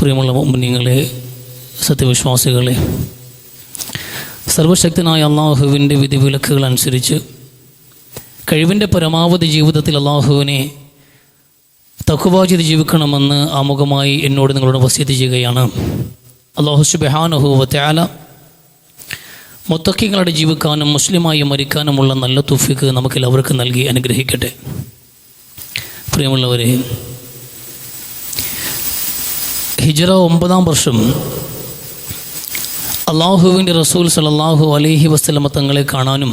പ്രിയമുള്ള മുന്നിങ്ങളെ സത്യവിശ്വാസികളെ സർവശക്തനായ അള്ളാഹുവിന്റെ വിധിവിലക്കുകൾ അനുസരിച്ച് കഴിവിന്റെ പരമാവധി ജീവിതത്തിൽ അള്ളാഹുവിനെ തക്കുവാചിത് ജീവിക്കണമെന്ന് ആമുഖമായി എന്നോട് നിങ്ങളോട് വസീത് ചെയ്യുകയാണ്. അള്ളാഹു സുബഹാനുഹൂവത്യാല മുത്തക്കിങ്ങളുടെ ജീവിക്കാനും മുസ്ലിമായി മരിക്കാനുമുള്ള നല്ല തുഫിക്ക് നമുക്കെല്ലാവർക്കും നൽകി അനുഗ്രഹിക്കട്ടെ. പ്രിയമുള്ളവരെ ഹിജറ ഒമ്പതാം വർഷം അള്ളാഹുവിന്റെ റസൂൽ സലല്ലാഹു അലഹി വസ്ലമ തങ്ങളെ കാണാനും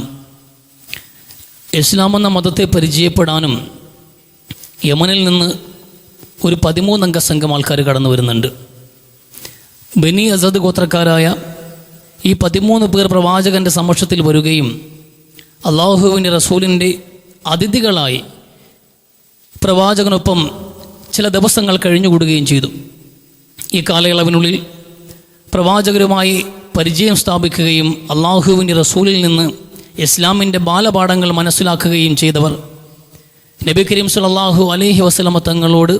ഇസ്ലാം എന്ന മതത്തെ പരിചയപ്പെടാനും യമനിൽ നിന്ന് ഒരു പതിമൂന്നംഗ സംഘം ആൾക്കാർ കടന്നു വരുന്നുണ്ട്. ബനി അസദ് ഗോത്രക്കാരായ ഈ പതിമൂന്ന് പേർ പ്രവാചകന്റെ സമക്ഷത്തിൽ വരികയും അള്ളാഹുവിന്റെ റസൂലിന്റെ അതിഥികളായി പ്രവാചകനൊപ്പം ചില ദിവസങ്ങൾ കഴിഞ്ഞുകൂടുകയും ചെയ്തു. ഈ കാലയളവിനുള്ളിൽ പ്രവാചകരുമായി പരിചയം സ്ഥാപിക്കുകയും അള്ളാഹുവിന്റെ റസൂലിൽ നിന്ന് ഇസ്ലാമിന്റെ ബാലപാഠങ്ങൾ മനസ്സിലാക്കുകയും ചെയ്തവർ നബി കരീം സലാഹു അലഹി വസ്ലമ തങ്ങളോട്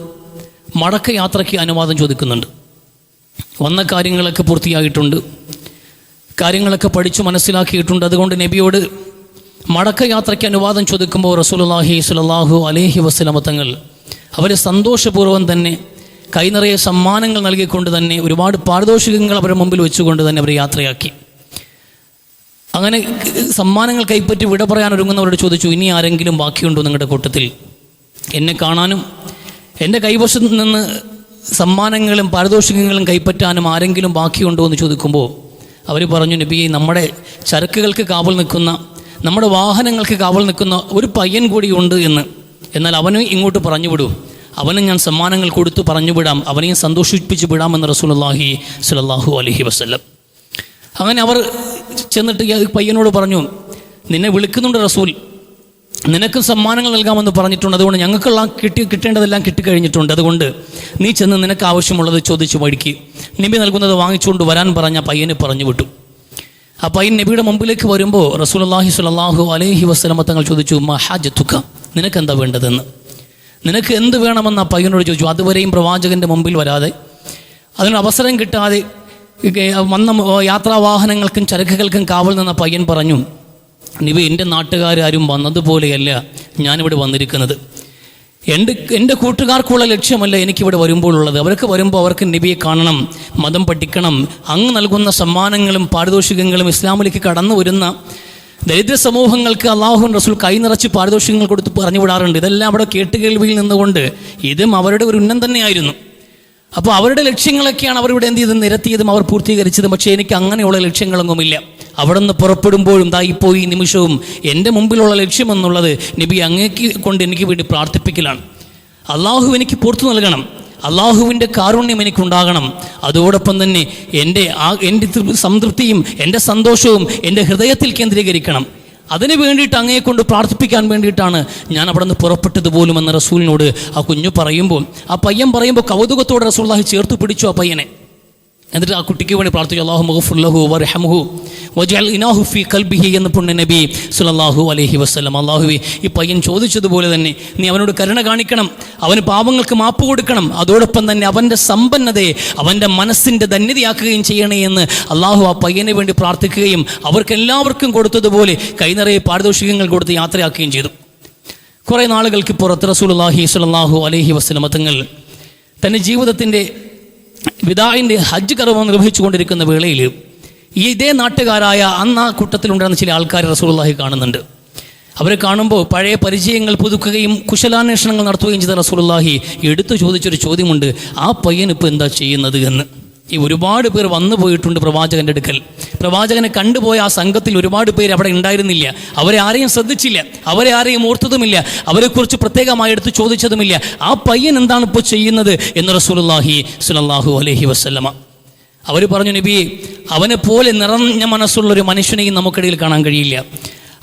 മടക്ക യാത്രയ്ക്ക് അനുവാദം ചോദിക്കുന്നുണ്ട്. വന്ന കാര്യങ്ങളൊക്കെ പൂർത്തിയായിട്ടുണ്ട്. കാര്യങ്ങളൊക്കെ പഠിച്ചു മനസ്സിലാക്കിയിട്ടുണ്ട്. അതുകൊണ്ട് നബിയോട് മടക്ക യാത്രയ്ക്ക് അനുവാദം ചോദിക്കുമ്പോൾ റസൂലുള്ളാഹി സ്വല്ലല്ലാഹു അലൈഹി വസല്ലമ തങ്ങൾ അവർ സന്തോഷപൂർവം തന്നെ കൈനിറയെ സമ്മാനങ്ങൾ നൽകിക്കൊണ്ട് തന്നെ ഒരുപാട് പാരിതോഷികങ്ങൾ അവരുടെ മുമ്പിൽ വെച്ചുകൊണ്ട് തന്നെ അവർ യാത്രയാക്കി. അങ്ങനെ സമ്മാനങ്ങൾ കൈപ്പറ്റി വിട പറയാൻ ഒരുങ്ങുന്നവരോട് ചോദിച്ചു ഇനി ആരെങ്കിലും ബാക്കിയുണ്ടോ നിങ്ങളുടെ കൂട്ടത്തിൽ? എന്നെ കാണാനും എന്റെ കൈവശത്ത് നിന്ന് സമ്മാനങ്ങളും പാരിതോഷികങ്ങളും കൈപ്പറ്റാനും ആരെങ്കിലും ബാക്കിയുണ്ടോ എന്ന് ചോദിക്കുമ്പോൾ അവർ പറഞ്ഞു നബിയെ നമ്മുടെ ചരക്കുകൾക്ക് കാവൽ നിൽക്കുന്ന നമ്മുടെ വാഹനങ്ങൾക്ക് കാവൽ നിൽക്കുന്ന ഒരു പയ്യൻ കൂടിയുണ്ട് എന്ന്. എന്നാൽ അവനും ഇങ്ങോട്ട് പറഞ്ഞു വിടൂ. അവനും ഞാൻ സമ്മാനങ്ങൾ കൊടുത്തു പറഞ്ഞു വിടാം അവനെയും സന്തോഷിപ്പിച്ച് വിടാമെന്ന് റസൂലുള്ളാഹി സ്വല്ലല്ലാഹു അലൈഹി വസല്ലം. അങ്ങനെ അവർ ചെന്നിട്ട് പയ്യനോട് പറഞ്ഞു നിന്നെ വിളിക്കുന്നുണ്ട് റസൂൽ. നിനക്ക് സമ്മാനങ്ങൾ നൽകാമെന്ന് പറഞ്ഞിട്ടുണ്ട്. അതുകൊണ്ട് ഞങ്ങൾക്കുള്ള കിട്ടി കിട്ടേണ്ടതെല്ലാം കിട്ടിക്കഴിഞ്ഞിട്ടുണ്ട്. അതുകൊണ്ട് നീ ചെന്ന് നിനക്ക് ആവശ്യമുള്ളത് ചോദിച്ചു മേടിക്ക്. നബി നൽകുന്നത് വാങ്ങിച്ചുകൊണ്ട് വരാൻ പറഞ്ഞ പയ്യന് പറഞ്ഞു വിട്ടു. ആ പയ്യൻ നബിയുടെ മുമ്പിലേക്ക് വരുമ്പോൾ റസൂലുള്ളാഹി സ്വല്ലല്ലാഹു അലൈഹി വസല്ലമ തങ്ങൾ ചോദിച്ചു മഹാജത്തുക്ക നിനക്ക് എന്താ വേണ്ടതെന്ന്? നിനക്ക് എന്ത് വേണമെന്ന് ആ പയ്യനോട് ചോദിച്ചു. അതുവരെയും പ്രവാചകന്റെ മുമ്പിൽ വരാതെ. അതിനൊരു അവസരം കിട്ടാതെ വന്ന വന്ന യാത്രാവാഹനങ്ങൾക്കും ചരക്കുകൾക്കും കാവൽ നിന്ന പയ്യൻ പറഞ്ഞു നിവ എന്റെ നാട്ടുകാരും വന്നതുപോലെയല്ല ഞാനിവിടെ വന്നിരിക്കുന്നത്. എന്റെ എന്റെ കൂട്ടുകാർക്കുള്ള ലക്ഷ്യമല്ല എനിക്കിവിടെ വരുമ്പോഴുള്ളത്. അവർക്ക് വരുമ്പോൾ അവർക്ക് നബിയെ കാണണം മതം പഠിക്കണം അങ്ങ് നൽകുന്ന സമ്മാനങ്ങളും പാരിതോഷികങ്ങളും ഇസ്ലാമിലേക്ക് കടന്നു വരുന്ന ദരിദ്ര സമൂഹങ്ങൾക്ക് അള്ളാഹുൻ റസൂൽ കൈനിറച്ച് പാരിതോഷികങ്ങൾ കൊടുത്ത് പറഞ്ഞു വിടാറുണ്ട്. ഇതെല്ലാം അവിടെ കേട്ടുകേൾവിയിൽ നിന്നുകൊണ്ട് ഇതും അവരുടെ ഒരു ഉന്നം തന്നെയായിരുന്നു. അപ്പോൾ അവരുടെ ലക്ഷ്യങ്ങളൊക്കെയാണ് അവരിവിടെ എന്ത് ചെയ്ത് നിരത്തിയതും അവർ പൂർത്തീകരിച്ചതും. പക്ഷേ എനിക്ക് അങ്ങനെയുള്ള ലക്ഷ്യങ്ങളൊന്നുമില്ല. അവിടെ നിന്ന് പുറപ്പെടുമ്പോഴും ദാ ഇപ്പോൾ നിമിഷവും എന്റെ മുമ്പിലുള്ള ലക്ഷ്യമെന്നുള്ളത് നബി അങ്ങേക്ക് കൊണ്ട് എനിക്ക് വേണ്ടി പ്രാർത്ഥിപ്പിക്കലാണ്. അള്ളാഹു എനിക്ക് പുറത്തു നൽകണം. അള്ളാഹുവിന്റെ കാരുണ്യം എനിക്കുണ്ടാകണം. അതോടൊപ്പം തന്നെ എന്റെ ആ എന്റെ സംതൃപ്തിയും എന്റെ സന്തോഷവും എന്റെ ഹൃദയത്തിൽ കേന്ദ്രീകരിക്കണം. അതിന് വേണ്ടിയിട്ട് അങ്ങയെ പ്രാർത്ഥിപ്പിക്കാൻ വേണ്ടിയിട്ടാണ് ഞാൻ അവിടെ നിന്ന് പുറപ്പെട്ടത് പോലും എന്ന റസൂലിനോട് ആ കുഞ്ഞു പറയുമ്പോൾ ആ പയ്യൻ പറയുമ്പോൾ കൗതുകത്തോടെ റസൂള്ളാഹി ചേർത്ത് പിടിച്ചു ആ പയ്യനെ. എന്നിട്ട് ആ കുട്ടിക്ക് വേണ്ടി പ്രാർത്ഥിച്ചു അള്ളാഹു മുഹഫുല്ലഹു വർഹമുഹു വജൽ ഇനാഹു ഫി കൽബിഹി എന്ന് പുണ്യ നബി സുലല്ലാഹു അലഹി വസ്ലം അള്ളാഹുവി ഈ പയ്യൻ ചോദിച്ചതുപോലെ തന്നെ നീ അവനോട് കരുണ കാണിക്കണം. അവന് പാപങ്ങൾക്ക് മാപ്പ് കൊടുക്കണം. അതോടൊപ്പം തന്നെ അവന്റെ സമ്പന്നതയെ അവന്റെ മനസ്സിന്റെ ധന്യതയാക്കുകയും ചെയ്യണേ എന്ന് അള്ളാഹു ആ പയ്യന് വേണ്ടി പ്രാർത്ഥിക്കുകയും അവർക്കെല്ലാവർക്കും കൊടുത്തതുപോലെ കൈനിറയെ പാരിതോഷികങ്ങൾ കൊടുത്ത് യാത്രയാക്കുകയും ചെയ്തു. കുറേ നാളുകൾക്ക് പുറത്ത് റസൂലുള്ളാഹി സ്വല്ലല്ലാഹു അലൈഹി വസല്ലമ തങ്ങൾ തന്റെ ജീവിതത്തിന്റെ വിദായിന്റെ ഹജ്ജ് കർമ്മം നിർവഹിച്ചു കൊണ്ടിരിക്കുന്ന വേളയിൽ ഈ ഇതേ നാട്ടുകാരായ അന്ന് ആ കൂട്ടത്തിലുണ്ടായിരുന്ന ചില ആൾക്കാർ റസൂലുള്ളാഹി കാണുന്നുണ്ട്. അവരെ കാണുമ്പോൾ പഴയ പരിചയങ്ങൾ പുതുക്കുകയും കുശലാന്വേഷണങ്ങൾ നടത്തുകയും ചെയ്ത റസൂലുള്ളാഹി എടുത്തു ചോദിച്ചൊരു ചോദ്യമുണ്ട് ആ പയ്യൻ ഇപ്പോൾ എന്താ ചെയ്യുന്നത്? എന്ന്. ഈ ഒരുപാട് പേർ വന്നു പോയിട്ടുണ്ട് പ്രവാചകന്റെ അടുക്കൽ. പ്രവാചകനെ കണ്ടുപോയ ആ സംഘത്തിൽ ഒരുപാട് പേര് അവിടെ ഉണ്ടായിരുന്നില്ല. അവരെ ആരെയും ശ്രദ്ധിച്ചില്ല. അവരെ ആരെയും ഓർത്തതുമില്ല. അവരെക്കുറിച്ച് പ്രത്യേകമായി എടുത്ത് ചോദിച്ചതുമില്ല. ആ പയ്യൻ എന്താണ് ഇപ്പോൾ ചെയ്യുന്നത് എന്ന് റസൂലുള്ളാഹി സ്വല്ലല്ലാഹു അലഹി വസ്ലമ അവർ പറഞ്ഞു നബി അവനെ പോലെ നിറഞ്ഞ മനസ്സുള്ള ഒരു മനുഷ്യനെയും നമുക്കിടയിൽ കാണാൻ കഴിയില്ല.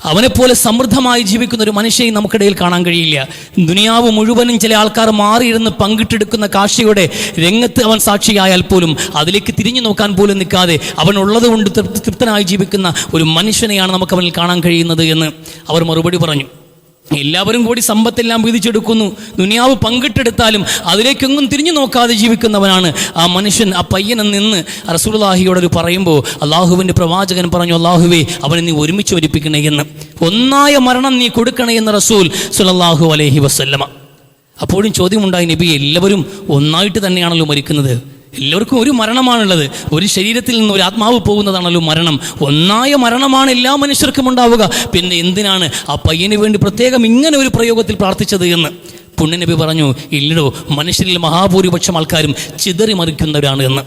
അവനെപ്പോലെ സമൃദ്ധമായി ജീവിക്കുന്ന ഒരു മനുഷ്യനെയും നമുക്കിടയിൽ കാണാൻ കഴിയില്ല. ദുനിയാവ് മുഴുവനും ചില ആൾക്കാർ മാറിയിരുന്ന് പങ്കിട്ടെടുക്കുന്ന കാശിയുടെ രംഗത്ത് അവൻ സാക്ഷിയായാൽ പോലും അതിലേക്ക് തിരിഞ്ഞു നോക്കാൻ പോലും നിൽക്കാതെ അവൻ ഉള്ളത് കൊണ്ട് തൃപ്തി- തൃപ്തനായി ജീവിക്കുന്ന ഒരു മനുഷ്യനെയാണ് നമുക്ക് അവനിൽ കാണാൻ കഴിയുന്നത് എന്ന് അവർ മറുപടി പറഞ്ഞു. എല്ലാവരും കൂടി സമ്പത്തെല്ലാം വീതിച്ചെടുക്കുന്നു. ദുനിയാവ് പങ്കിട്ടെടുത്താലും അതിലേക്കൊന്നും തിരിഞ്ഞു നോക്കാതെ ജീവിക്കുന്നവനാണ് ആ മനുഷ്യൻ ആ പയ്യനെ നിന്ന് റസൂലുള്ളാഹിയോടൊരു പറയുമ്പോൾ അള്ളാഹുവിന്റെ പ്രവാചകൻ പറഞ്ഞു അള്ളാഹുവേ അവനെ നീ ഒരുമിച്ച് ഒരുപ്പിക്കണേ എന്ന്. ഒന്നായ മരണം നീ കൊടുക്കണേ എന്ന് റസൂൽ സുലല്ലാഹു അലഹി വസല്ലമ. അപ്പോഴും ചോദ്യമുണ്ടായി നബി എല്ലാവരും ഒന്നായിട്ട് തന്നെയാണല്ലോ മരിക്കുന്നത്. എല്ലാവർക്കും ഒരു മരണമാണുള്ളത്. ഒരു ശരീരത്തിൽ നിന്ന് ഒരു ആത്മാവ് പോകുന്നതാണല്ലോ മരണം. ഒന്നായ മരണമാണ് എല്ലാ മനുഷ്യർക്കും ഉണ്ടാവുക. പിന്നെ എന്തിനാണ് ആ പയ്യന് വേണ്ടി പ്രത്യേകം ഇങ്ങനെ ഒരു പ്രയോഗത്തിൽ പ്രാർത്ഥിച്ചത് എന്ന്? പുണ്യനബി പറഞ്ഞു ഇല്ലടോ മനുഷ്യരിൽ മഹാഭൂരിപക്ഷം ആൾക്കാരും ചിതറി മറിക്കുന്നവരാണ് എന്ന്.